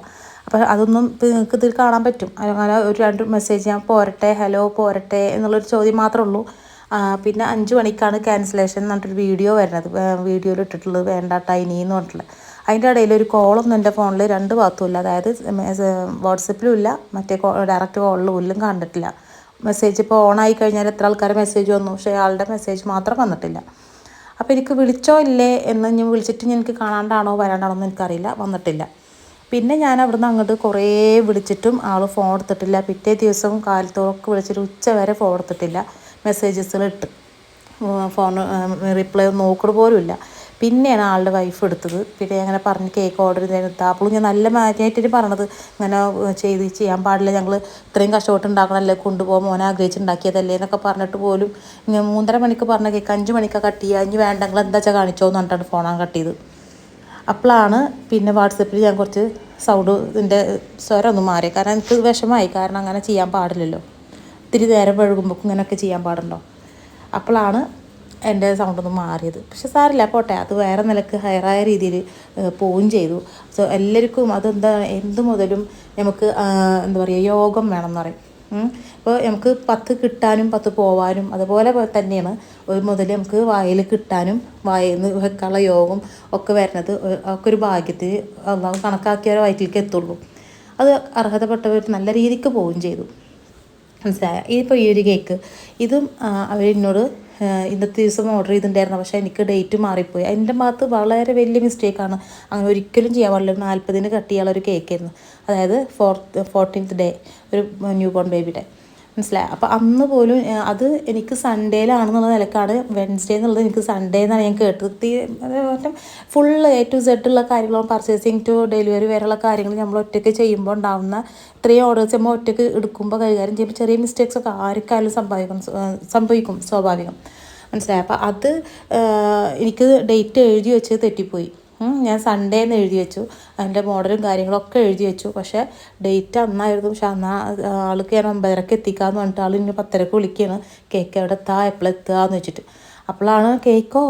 അപ്പോൾ അതൊന്നും നിങ്ങൾക്ക് ഇതിൽ കാണാൻ പറ്റും. അങ്ങനെ ഒരു രണ്ട് മെസ്സേജ് ഞാൻ പോരട്ടെ ഹലോ പോരട്ടെ എന്നുള്ളൊരു ചോദ്യം മാത്രമേ ഉള്ളൂ. പിന്നെ അഞ്ച് മണിക്കാണ് ക്യാൻസലേഷൻ എന്ന് പറഞ്ഞിട്ടൊരു വീഡിയോ വരുന്നത്. വീഡിയോയിൽ ഇട്ടിട്ടുള്ളത് വേണ്ട ടൈനി എന്ന് പറഞ്ഞിട്ടുള്ളത്. അതിന്റെ ഇടയിൽ ഒരു കോളൊന്നും എന്റെ ഫോണിൽ രണ്ട് ഭാഗത്തും ഇല്ല. അതായത് വാട്സപ്പിലും ഇല്ല. മറ്റേ ഡയറക്റ്റ് കോളിലും ഒന്നും കണ്ടിട്ടില്ല. മെസ്സേജ് ഇപ്പോൾ ഓൺ ആയി കഴിഞ്ഞാൽ എത്ര ആൾക്കാരെ മെസ്സേജ് വന്നു? പക്ഷേ ആളുടെ മെസ്സേജ് മാത്രം വന്നിട്ടില്ല. അപ്പോൾ എനിക്ക് വിളിച്ചോ ഇല്ലേ എന്ന് ഞാൻ വിളിച്ചിട്ട് എനിക്ക് കാണാണ്ടാണോ വരാണ്ടാണോ എന്ന് എനിക്കറിയില്ല. വന്നിട്ടില്ല. പിന്നെ ഞാൻ അവിടുന്ന് അങ്ങോട്ട് കുറേ വിളിച്ചിട്ടും ആൾ ഫോൺ എടുത്തിട്ടില്ല. പിറ്റേ ദിവസം കാലത്തോക്കെ വിളിച്ചിട്ട് ഉച്ച വരെ ഫോൺ എടുത്തിട്ടില്ല. മെസ്സേജസുകൾ ഇട്ട്. ഫോൺ റിപ്ലൈ നോക്കണ പോലും ഇല്ല. പിന്നെയാണ് ആളുടെ വൈഫ് എടുത്തത്. പിന്നെ അങ്ങനെ പറഞ്ഞ് കേക്ക് ഓർഡർ ചെയ്തെടുത്ത അപ്പോഴും ഞാൻ നല്ല മാറ്റായിട്ട് പറഞ്ഞത് ഇങ്ങനെ ചെയ്ത് ചെയ്യാൻ പാടില്ല. ഞങ്ങൾ ഇത്രയും കഷ്ടപ്പെട്ട് ഉണ്ടാക്കണമല്ലേ കൊണ്ടുപോകാൻ മോനെ ആഗ്രഹിച്ചിട്ടുണ്ടാക്കിയതല്ലേ? എന്നൊക്കെ പറഞ്ഞിട്ട് പോലും മൂന്നര മണിക്ക് പറഞ്ഞ കേക്ക് അഞ്ച് മണിക്കാണ് കട്ട് ചെയ്യുക. ഇനി വേണ്ടെങ്കിൽ എന്താ വെച്ചാൽ കാണിച്ചോ എന്ന് പറഞ്ഞിട്ടാണ് ഫോണാണ് കട്ട് ചെയ്ത് അപ്പോഴാണ് പിന്നെ വാട്സപ്പിൽ ഞാൻ കുറച്ച് സൗണ്ട് ഇതിന്റെ സ്വരം ഒന്ന് മാറി. കാരണം എനിക്ക് വിഷമമായി. കാരണം അങ്ങനെ ചെയ്യാൻ പാടില്ലല്ലോ. ഒത്തിരി നേരം വഴുകുമ്പോൾ ഇങ്ങനെയൊക്കെ ചെയ്യാൻ പാടുണ്ടോ? അപ്പോഴാണ് എന്റെ സൗണ്ട് ഒന്ന് മാറിയത്. പക്ഷെ സാറില്ല പോട്ടെ. അത് വേറെ നിലയ്ക്ക് ഹയറായ രീതിയിൽ പോവുകയും ചെയ്തു. സോ എല്ലാവർക്കും അതെന്താ എന്തു മുതലും നമുക്ക് എന്താ പറയുക യോഗം വേണം എന്ന് പറയും. ഇപ്പോൾ നമുക്ക് പത്ത് കിട്ടാനും പത്ത് പോവാനും അതുപോലെ തന്നെയാണ്. ഒരു മുതൽ നമുക്ക് വായിൽ കിട്ടാനും വായിൽ നിന്ന് വെക്കാനുള്ള യോഗം ഒക്കെ വരുന്നത് ഒക്കെ ഒരു ഭാഗ്യത്തിൽ അള്ളാഹു കണക്കാക്കിയ വയറ്റിലേക്ക് എത്തുള്ളൂ. അത് അർഹതപ്പെട്ടവർ നല്ല രീതിക്ക് പോവുകയും ചെയ്തു. മനസ്സിലായ? ഇതിപ്പോൾ ഈ ഒരു കേക്ക്. ഇതും അവർ എന്നോട് ഇന്നത്തെ ദിവസം ഓർഡർ ചെയ്തിട്ടുണ്ടായിരുന്നു. പക്ഷേ എനിക്ക് ഡേറ്റ് മാറിപ്പോയി. അതിന്റെ ഭാഗത്ത് വളരെ വലിയ മിസ്റ്റേക്കാണ് അങ്ങനെ ഒരിക്കലും ചെയ്യാൻ പാടില്ല. നാൽപ്പതിന് കട്ട് ചെയ്യാനുള്ള ഒരു കേക്കായിരുന്നു അതായത് ഫോർത്ത് ഫോർട്ടീൻത്ത് ഡേ ഒരു ന്യൂ ബോൺ ബേബിയുടെ മനസ്സിലായി? അപ്പോൾ അന്ന് പോലും അത് എനിക്ക് സൺഡേയിലാണെന്നുള്ള നിലക്കാണ് വെൻസ്ഡേ എന്നുള്ളത് എനിക്ക് സൺഡേ എന്നാണ് ഞാൻ കേട്ടത്. ഫുൾ മറ്റേ ഫുള്ള് എ ടു സെഡ് ഉള്ള കാര്യങ്ങളും പർച്ചേസിങ് ടു ഡെലിവറി വരെയുള്ള കാര്യങ്ങൾ നമ്മൾ ഒറ്റയ്ക്ക് ചെയ്യുമ്പോൾ ഉണ്ടാവുന്ന ഇത്രയും ഓർഡേഴ്സ് നമ്മൾ ഒറ്റയ്ക്ക് എടുക്കുമ്പോൾ കൈകാര്യം ചെയ്യുമ്പോൾ ചെറിയ മിസ്റ്റേക്സ് ഒക്കെ ആർക്കായാലും സംഭവിക്കും സംഭവിക്കും സ്വാഭാവികം. മനസ്സിലായി? അപ്പോൾ അത് എനിക്ക് ഡേറ്റ് എഴുതി വെച്ച് തെറ്റിപ്പോയി. ഞാൻ സൺഡേ എന്ന് എഴുതി വെച്ചു. അതിന്റെ മോഡലും കാര്യങ്ങളൊക്കെ എഴുതി വെച്ചു. പക്ഷേ ഡേറ്റ് അന്നായിരുന്നു. പക്ഷെ അന്നാ ആൾക്ക് ഞാൻ ഒമ്പതരക്ക് എത്തിക്കാന്ന് പറഞ്ഞിട്ട് ആൾ ഇനി പത്തരക്ക് വിളിക്കുകയാണ് കേക്ക് എവിടെ എത്താ? എപ്പോഴെത്തുക എന്ന് വെച്ചിട്ട്. അപ്പോഴാണ് കേക്കോ?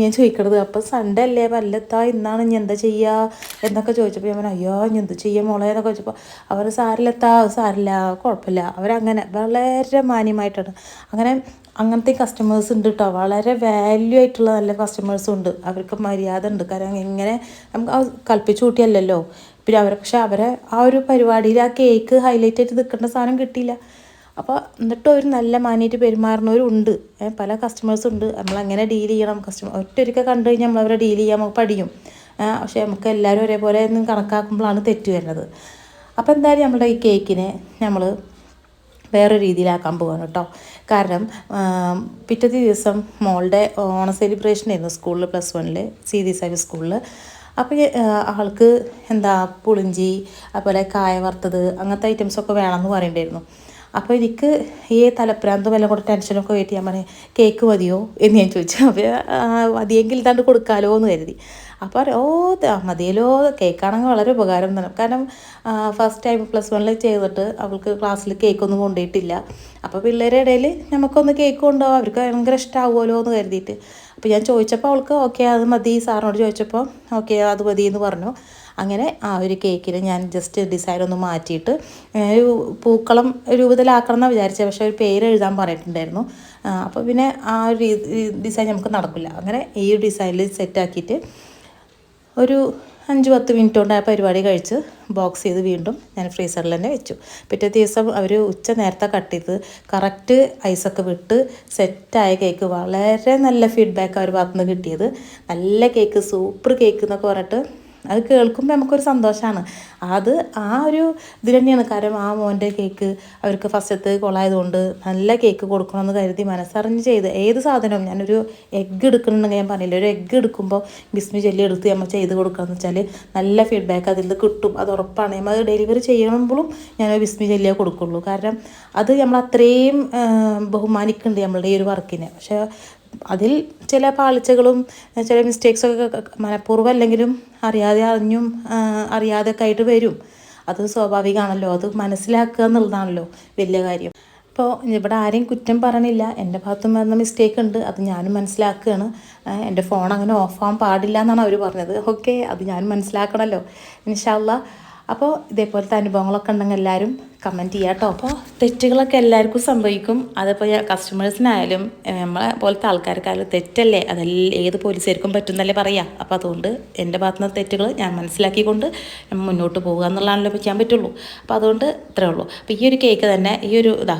ഞാൻ ചോദിക്കണത്. അപ്പം സൺഡേ അല്ലേ? വല്ലെത്താ ഇന്നാണ് ഇനി എന്താ ചെയ്യുക എന്നൊക്കെ ചോദിച്ചപ്പോൾ ഞാൻ അയ്യോ ഇനി എന്ത് ചെയ്യാം മോളെ? എന്നൊക്കെ ചോദിച്ചപ്പോൾ അവർ സാരിലെത്താ സാരില്ല കുഴപ്പമില്ല. അവരങ്ങനെ വളരെ മാന്യമായിട്ടാണ്. അങ്ങനെ അങ്ങനത്തെ കസ്റ്റമേഴ്സ് ഉണ്ട് കേട്ടോ വളരെ വാല്യൂ ആയിട്ടുള്ള നല്ല കസ്റ്റമേഴ്സും ഉണ്ട്. അവർക്ക് മര്യാദ ഉണ്ട്. കാരണം എങ്ങനെ നമുക്ക് കൽപ്പിച്ചു കൂട്ടിയല്ലല്ലോ. പിന്നെ അവരെ പക്ഷെ അവരെ ആ ഒരു പരിപാടിയിൽ ആ കേക്ക് ഹൈലൈറ്റ് ആയിട്ട് നിൽക്കേണ്ട സാധനം കിട്ടിയില്ല. അപ്പോൾ എന്നിട്ടും അവർ നല്ല മാനേറ്റ് പെരുമാറുന്നവരും ഉണ്ട് പല കസ്റ്റമേഴ്സും ഉണ്ട്. നമ്മൾ അങ്ങനെ ഡീൽ ചെയ്യണം. കസ്റ്റമർ ഒറ്റൊരിക്കൽ കണ്ടു കഴിഞ്ഞാൽ നമ്മളവരെ ഡീൽ ചെയ്യാൻ നമുക്ക് പഠിക്കും. പക്ഷേ നമുക്ക് എല്ലാവരും ഒരേപോലെ ഒന്നും കണക്കാക്കുമ്പോഴാണ് തെറ്റ് വരുന്നത്. അപ്പോൾ എന്തായാലും നമ്മുടെ ഈ കേക്കിനെ നമ്മൾ വേറെ രീതിയിലാക്കാൻ പോവാണ് കേട്ടോ. കാരണം പിറ്റത്തെ ദിവസം മോളുടെ ഓണ സെലിബ്രേഷൻ ആയിരുന്നു സ്കൂളിൽ പ്ലസ് വണ്ണിൽ സി ഡി സൈവ് സ്കൂളിൽ അപ്പോൾ ആൾക്ക് എന്താ പുളിഞ്ചി അതുപോലെ കായ വറുത്തത് അങ്ങനത്തെ ഐറ്റംസൊക്കെ വേണമെന്ന് പറയണ്ടായിരുന്നു. അപ്പോൾ എനിക്ക് ഈ തലപ്രാന്തും എല്ലാം കൂടെ ടെൻഷനൊക്കെ വെയിറ്റ് ചെയ്യാൻ പറഞ്ഞു കേക്ക് മതിയോ? എന്ന് ഞാൻ ചോദിച്ചു. അപ്പോൾ മതിയെങ്കിൽ ഇതാണ്ട് കൊടുക്കാലോ എന്ന് കരുതി. അപ്പോൾ ഓ മതിയല്ലോ. കേക്കാണെങ്കിൽ വളരെ ഉപകാരം തന്നെ. കാരണം ഫസ്റ്റ് ടൈം പ്ലസ് വണ്ണിൽ ചെയ്തിട്ട് അവൾക്ക് ക്ലാസ്സിൽ കേക്കൊന്നും കൊണ്ടുപോയിട്ടില്ല. അപ്പോൾ പിള്ളേരുടെ ഇടയിൽ നമുക്കൊന്ന് കേക്ക് കൊണ്ടുപോകാം അവർക്ക് ഭയങ്കര ഇഷ്ടമാവുമല്ലോ എന്ന് കരുതിയിട്ട്. അപ്പോൾ ഞാൻ ചോദിച്ചപ്പോൾ അവൾക്ക് ഓക്കെ അത് മതി. സാറിനോട് ചോദിച്ചപ്പോൾ ഓക്കെ അത് മതി എന്ന് പറഞ്ഞു. അങ്ങനെ ആ ഒരു കേക്കിൽ ഞാൻ ജസ്റ്റ് ഡിസൈൻ ഒന്ന് മാറ്റിയിട്ട് ഒരു പൂക്കളം രൂപത്തിലാക്കണം എന്നാണ് വിചാരിച്ചത് പക്ഷേ ഒരു പേര് എഴുതാൻ പറഞ്ഞിട്ടുണ്ടായിരുന്നു. അപ്പോൾ പിന്നെ ആ ഒരു ഡിസൈൻ നമുക്ക് നടക്കില്ല. അങ്ങനെ ഈ ഒരു ഡിസൈനിൽ സെറ്റാക്കിയിട്ട് ഒരു അഞ്ച് പത്ത് മിനിറ്റ് കൊണ്ട് ആ പരിപാടി കഴിച്ച് ബോക്സ് ചെയ്ത് വീണ്ടും ഞാൻ ഫ്രീസറിൽ തന്നെ വെച്ചു. പിറ്റേ ദിവസം അവർ ഉച്ച നേരത്തെ കട്ട് ചെയ്ത് കറക്റ്റ് ഐസൊക്കെ വിട്ട് സെറ്റായ കേക്ക് വളരെ നല്ല ഫീഡ്ബാക്ക് അവർ ഭാഗത്തുനിന്ന് കിട്ടിയത്. നല്ല കേക്ക് സൂപ്പർ കേക്ക് എന്നൊക്കെ പറഞ്ഞിട്ട് അത് കേൾക്കുമ്പോൾ നമുക്കൊരു സന്തോഷമാണ് അത് ആ ഒരു ഇത് തന്നെയാണ്. കാരണം ആ മോന്റെ കേക്ക് അവർക്ക് ഫസ്റ്റത്തെ കൊളായതുകൊണ്ട് നല്ല കേക്ക് കൊടുക്കണമെന്ന് കരുതി മനസ്സറിഞ്ഞ് ചെയ്ത് ഏത് സാധനവും ഞാനൊരു എഗ്ഗ് എടുക്കണമെന്നുണ്ടെങ്കിൽ ഞാൻ പറഞ്ഞില്ല? ഒരു എഗ്ഗ് എടുക്കുമ്പോൾ ബിസ്മി ചെല്ലി എടുത്ത് നമ്മൾ ചെയ്ത് കൊടുക്കുകയെന്ന് വെച്ചാൽ നല്ല ഫീഡ്ബാക്ക് അതിൽ നിന്ന് കിട്ടും. അത് ഉറപ്പാണ്. നമ്മൾ ഡെലിവറി ചെയ്യണമെങ്കിലും ഞാൻ ബിസ്മി ചെല്ലിയേ കൊടുക്കുള്ളൂ. കാരണം അത് നമ്മൾ അത്രയും ബഹുമാനിക്കുന്നുണ്ട് നമ്മളുടെ ഈ ഒരു വർക്കിനെ പക്ഷേ അതിൽ ചില പാളിച്ചകളും ചില മിസ്റ്റേക്സൊക്കെ മനഃപൂർവം അല്ലെങ്കിലും അറിയാതെ അറിഞ്ഞും അറിയാതെ ഒക്കെ ആയിട്ട് വരും. അത് സ്വാഭാവികമാണല്ലോ. അത് മനസ്സിലാക്കുക എന്നുള്ളതാണല്ലോ വലിയ കാര്യം. അപ്പോൾ ഇവിടെ ആരെയും കുറ്റം പറയണില്ല. എന്റെ ഭാഗത്തും വന്ന മിസ്റ്റേക്ക് ഉണ്ട്. അത് ഞാനും മനസ്സിലാക്കുകയാണ്. എന്റെ ഫോൺ അങ്ങനെ ഓഫ് ആവാൻ പാടില്ല എന്നാണ് അവർ പറഞ്ഞത്. ഓക്കെ അത് ഞാൻ മനസ്സിലാക്കണമല്ലോ ഇൻഷാല്ല അപ്പോൾ ഇതേപോലത്തെ അനുഭവങ്ങളൊക്കെ ഉണ്ടെങ്കിൽ എല്ലാവരും കമന്റ് ചെയ്യുക കേട്ടോ അപ്പോൾ തെറ്റുകളൊക്കെ എല്ലാവർക്കും സംഭവിക്കും. അതിപ്പോൾ കസ്റ്റമേഴ്സിനായാലും നമ്മളെ പോലത്തെ ആൾക്കാർക്കായാലും തെറ്റല്ലേ? അതെല്ലാം ഏത് പോലീസുകാർക്കും പറ്റുന്നല്ലേ പറയാം. അപ്പോൾ അതുകൊണ്ട് എന്റെ ഭാഗത്തു നിന്ന് തെറ്റുകൾ ഞാൻ മനസ്സിലാക്കിക്കൊണ്ട് നമ്മൾ മുന്നോട്ട് പോകുക എന്നുള്ളതാണല്ലോ ഇപ്പോൾ ചെയ്യാൻ പറ്റുള്ളൂ. അപ്പോൾ അതുകൊണ്ട് ഇത്രേ ഉള്ളൂ. അപ്പോൾ ഈ ഒരു കേക്ക് തന്നെ ഈ ഒരു ഇതാ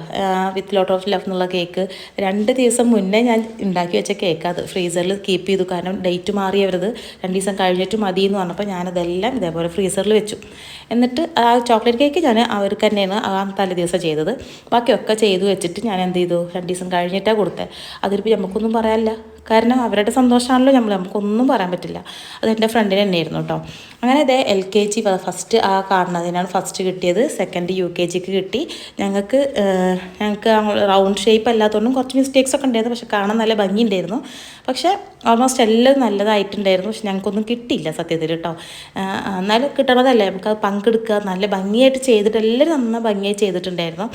വിത്ത് ലോട്ട് ഓഫ് ലവ് എന്നുള്ള കേക്ക് രണ്ട് ദിവസം മുന്നേ ഞാൻ ഉണ്ടാക്കി വെച്ച കേക്ക് അത്. ഫ്രീസറിൽ കീപ്പ് ചെയ്തു. കാരണം ഡേറ്റ് മാറിയവരത് രണ്ട് ദിവസം കഴിഞ്ഞിട്ട് മതി എന്ന് പറഞ്ഞപ്പോൾ ഞാനതെല്ലാം ഇതേപോലെ ഫ്രീസറിൽ വെച്ചു. എന്നിട്ട് ആ ചോക്ലേറ്റ് കേക്ക് ഞാൻ അവർക്ക് തന്നെയാണ് ആ തലേ ദിവസം ചെയ്തത്. ബാക്കിയൊക്കെ ചെയ്തു വെച്ചിട്ട് ഞാൻ എന്ത് ചെയ്തു? രണ്ട് ദിവസം കഴിഞ്ഞിട്ടാണ് കൊടുത്തത് അതിലിപ്പോൾ നമുക്കൊന്നും പറയാനില്ല. കാരണം അവരുടെ സന്തോഷമാണല്ലോ നമ്മൾ നമുക്കൊന്നും പറയാൻ പറ്റില്ല. അത് എന്റെ ഫ്രണ്ടിന് തന്നെയായിരുന്നു കേട്ടോ അങ്ങനെ അതേ എൽ കെ ജി ഫസ്റ്റ് ആ കാണുന്നതിനാണ് ഫസ്റ്റ് കിട്ടിയത്. സെക്കൻഡ് യു കെ ജിക്ക് കിട്ടി. ഞങ്ങൾക്ക് ഞങ്ങൾക്ക് റൗണ്ട് ഷേപ്പ് അല്ലാത്തതുകൊണ്ടും കുറച്ച് മിസ്റ്റേക്സ് ഒക്കെ ഉണ്ടായിരുന്നു. പക്ഷെ കാണാൻ നല്ല ഭംഗിയുണ്ടായിരുന്നു. പക്ഷേ ഓൾമോസ്റ്റ് എല്ലാം നല്ലതായിട്ടുണ്ടായിരുന്നു. പക്ഷെ ഞങ്ങൾക്കൊന്നും കിട്ടിയില്ല സത്യത്തിൽ കേട്ടോ എന്നാലും കിട്ടണതല്ലേ. നമുക്ക് അത് പങ്കെടുക്കുക. നല്ല ഭംഗിയായിട്ട് ചെയ്തിട്ട് എല്ലാവരും നന്നായി ഭംഗിയായി ചെയ്തിട്ടുണ്ടായിരുന്നു.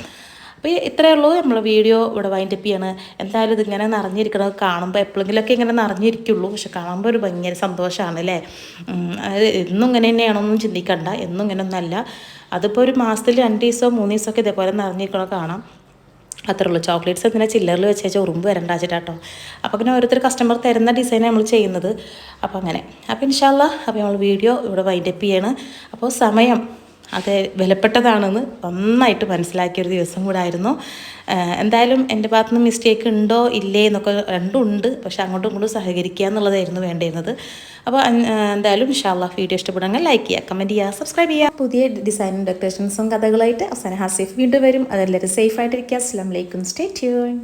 അപ്പോൾ ഇത്രയേ ഉള്ളൂ. നമ്മൾ വീഡിയോ ഇവിടെ വൈൻഡപ്പ് ചെയ്യാണ്. എന്തായാലും ഇതിങ്ങനെ നിറഞ്ഞിരിക്കണത് കാണുമ്പോൾ എപ്പോഴെങ്കിലുമൊക്കെ ഇങ്ങനെ നിറഞ്ഞിരിക്കുള്ളൂ. പക്ഷെ കാണുമ്പോൾ ഒരു ഭയങ്കര സന്തോഷമാണ് അല്ലേ? അതായത് അത് എന്നും ഇങ്ങനെ തന്നെയാണൊന്നും ചിന്തിക്കണ്ട. എന്നും ഇങ്ങനെ ഒന്നല്ല. അതിപ്പോൾ ഒരു മാസത്തിൽ രണ്ട് ദിവസമോ മൂന്ന് ദിവസമൊക്കെ ഇതേപോലെ നിറഞ്ഞിരിക്കണോ കാണാം. അത്രേ ഉള്ളൂ. ചോക്ലേറ്റ്സ് എന്തിനാ ചില്ലറിൽ വെച്ച് വെച്ചാൽ ഉറുമ്പ് വരണ്ട വെച്ചിട്ടാട്ടോ അപ്പോൾ അങ്ങനെ ഓരോരുത്തർ കസ്റ്റമർ തരുന്ന ഡിസൈനാണ് നമ്മൾ ചെയ്യുന്നത്. അപ്പോൾ അങ്ങനെ. അപ്പോൾ ഇൻഷാല്ല അപ്പോൾ നമ്മൾ വീഡിയോ ഇവിടെ വൈൻഡപ്പ് ചെയ്യാണ്. അപ്പോൾ സമയം അത് വിലപ്പെട്ടതാണെന്ന് നന്നായിട്ട് മനസ്സിലാക്കിയൊരു ദിവസം കൂടെ ആയിരുന്നു എന്തായാലും എന്റെ ഭാഗത്തുനിന്ന് മിസ്റ്റേക്ക് ഉണ്ടോ ഇല്ലേ എന്നൊക്കെ രണ്ടും ഉണ്ട് പക്ഷെ അങ്ങോട്ടും ഇങ്ങോട്ടും സഹകരിക്കുക എന്നുള്ളതായിരുന്നു വേണ്ടിയിരുന്നത്. അപ്പോൾ എന്തായാലും ഇൻഷാല്ല വീഡിയോ ഇഷ്ടപ്പെടുമെങ്കിൽ ലൈക്ക് ചെയ്യുക കമന്റ് ചെയ്യുക സബ്സ്ക്രൈബ് ചെയ്യുക. പുതിയ ഡിസൈനും ഡെക്കറേഷൻസും കഥകളായിട്ട് അവസാനം ഹാസിഫ് വീണ്ടും വരും. അതെല്ലാവരും സേഫ് ആയിട്ടിരിക്കുക. അസ്ലാം വലൈക്കും സ്റ്റേ ട്യൂൺ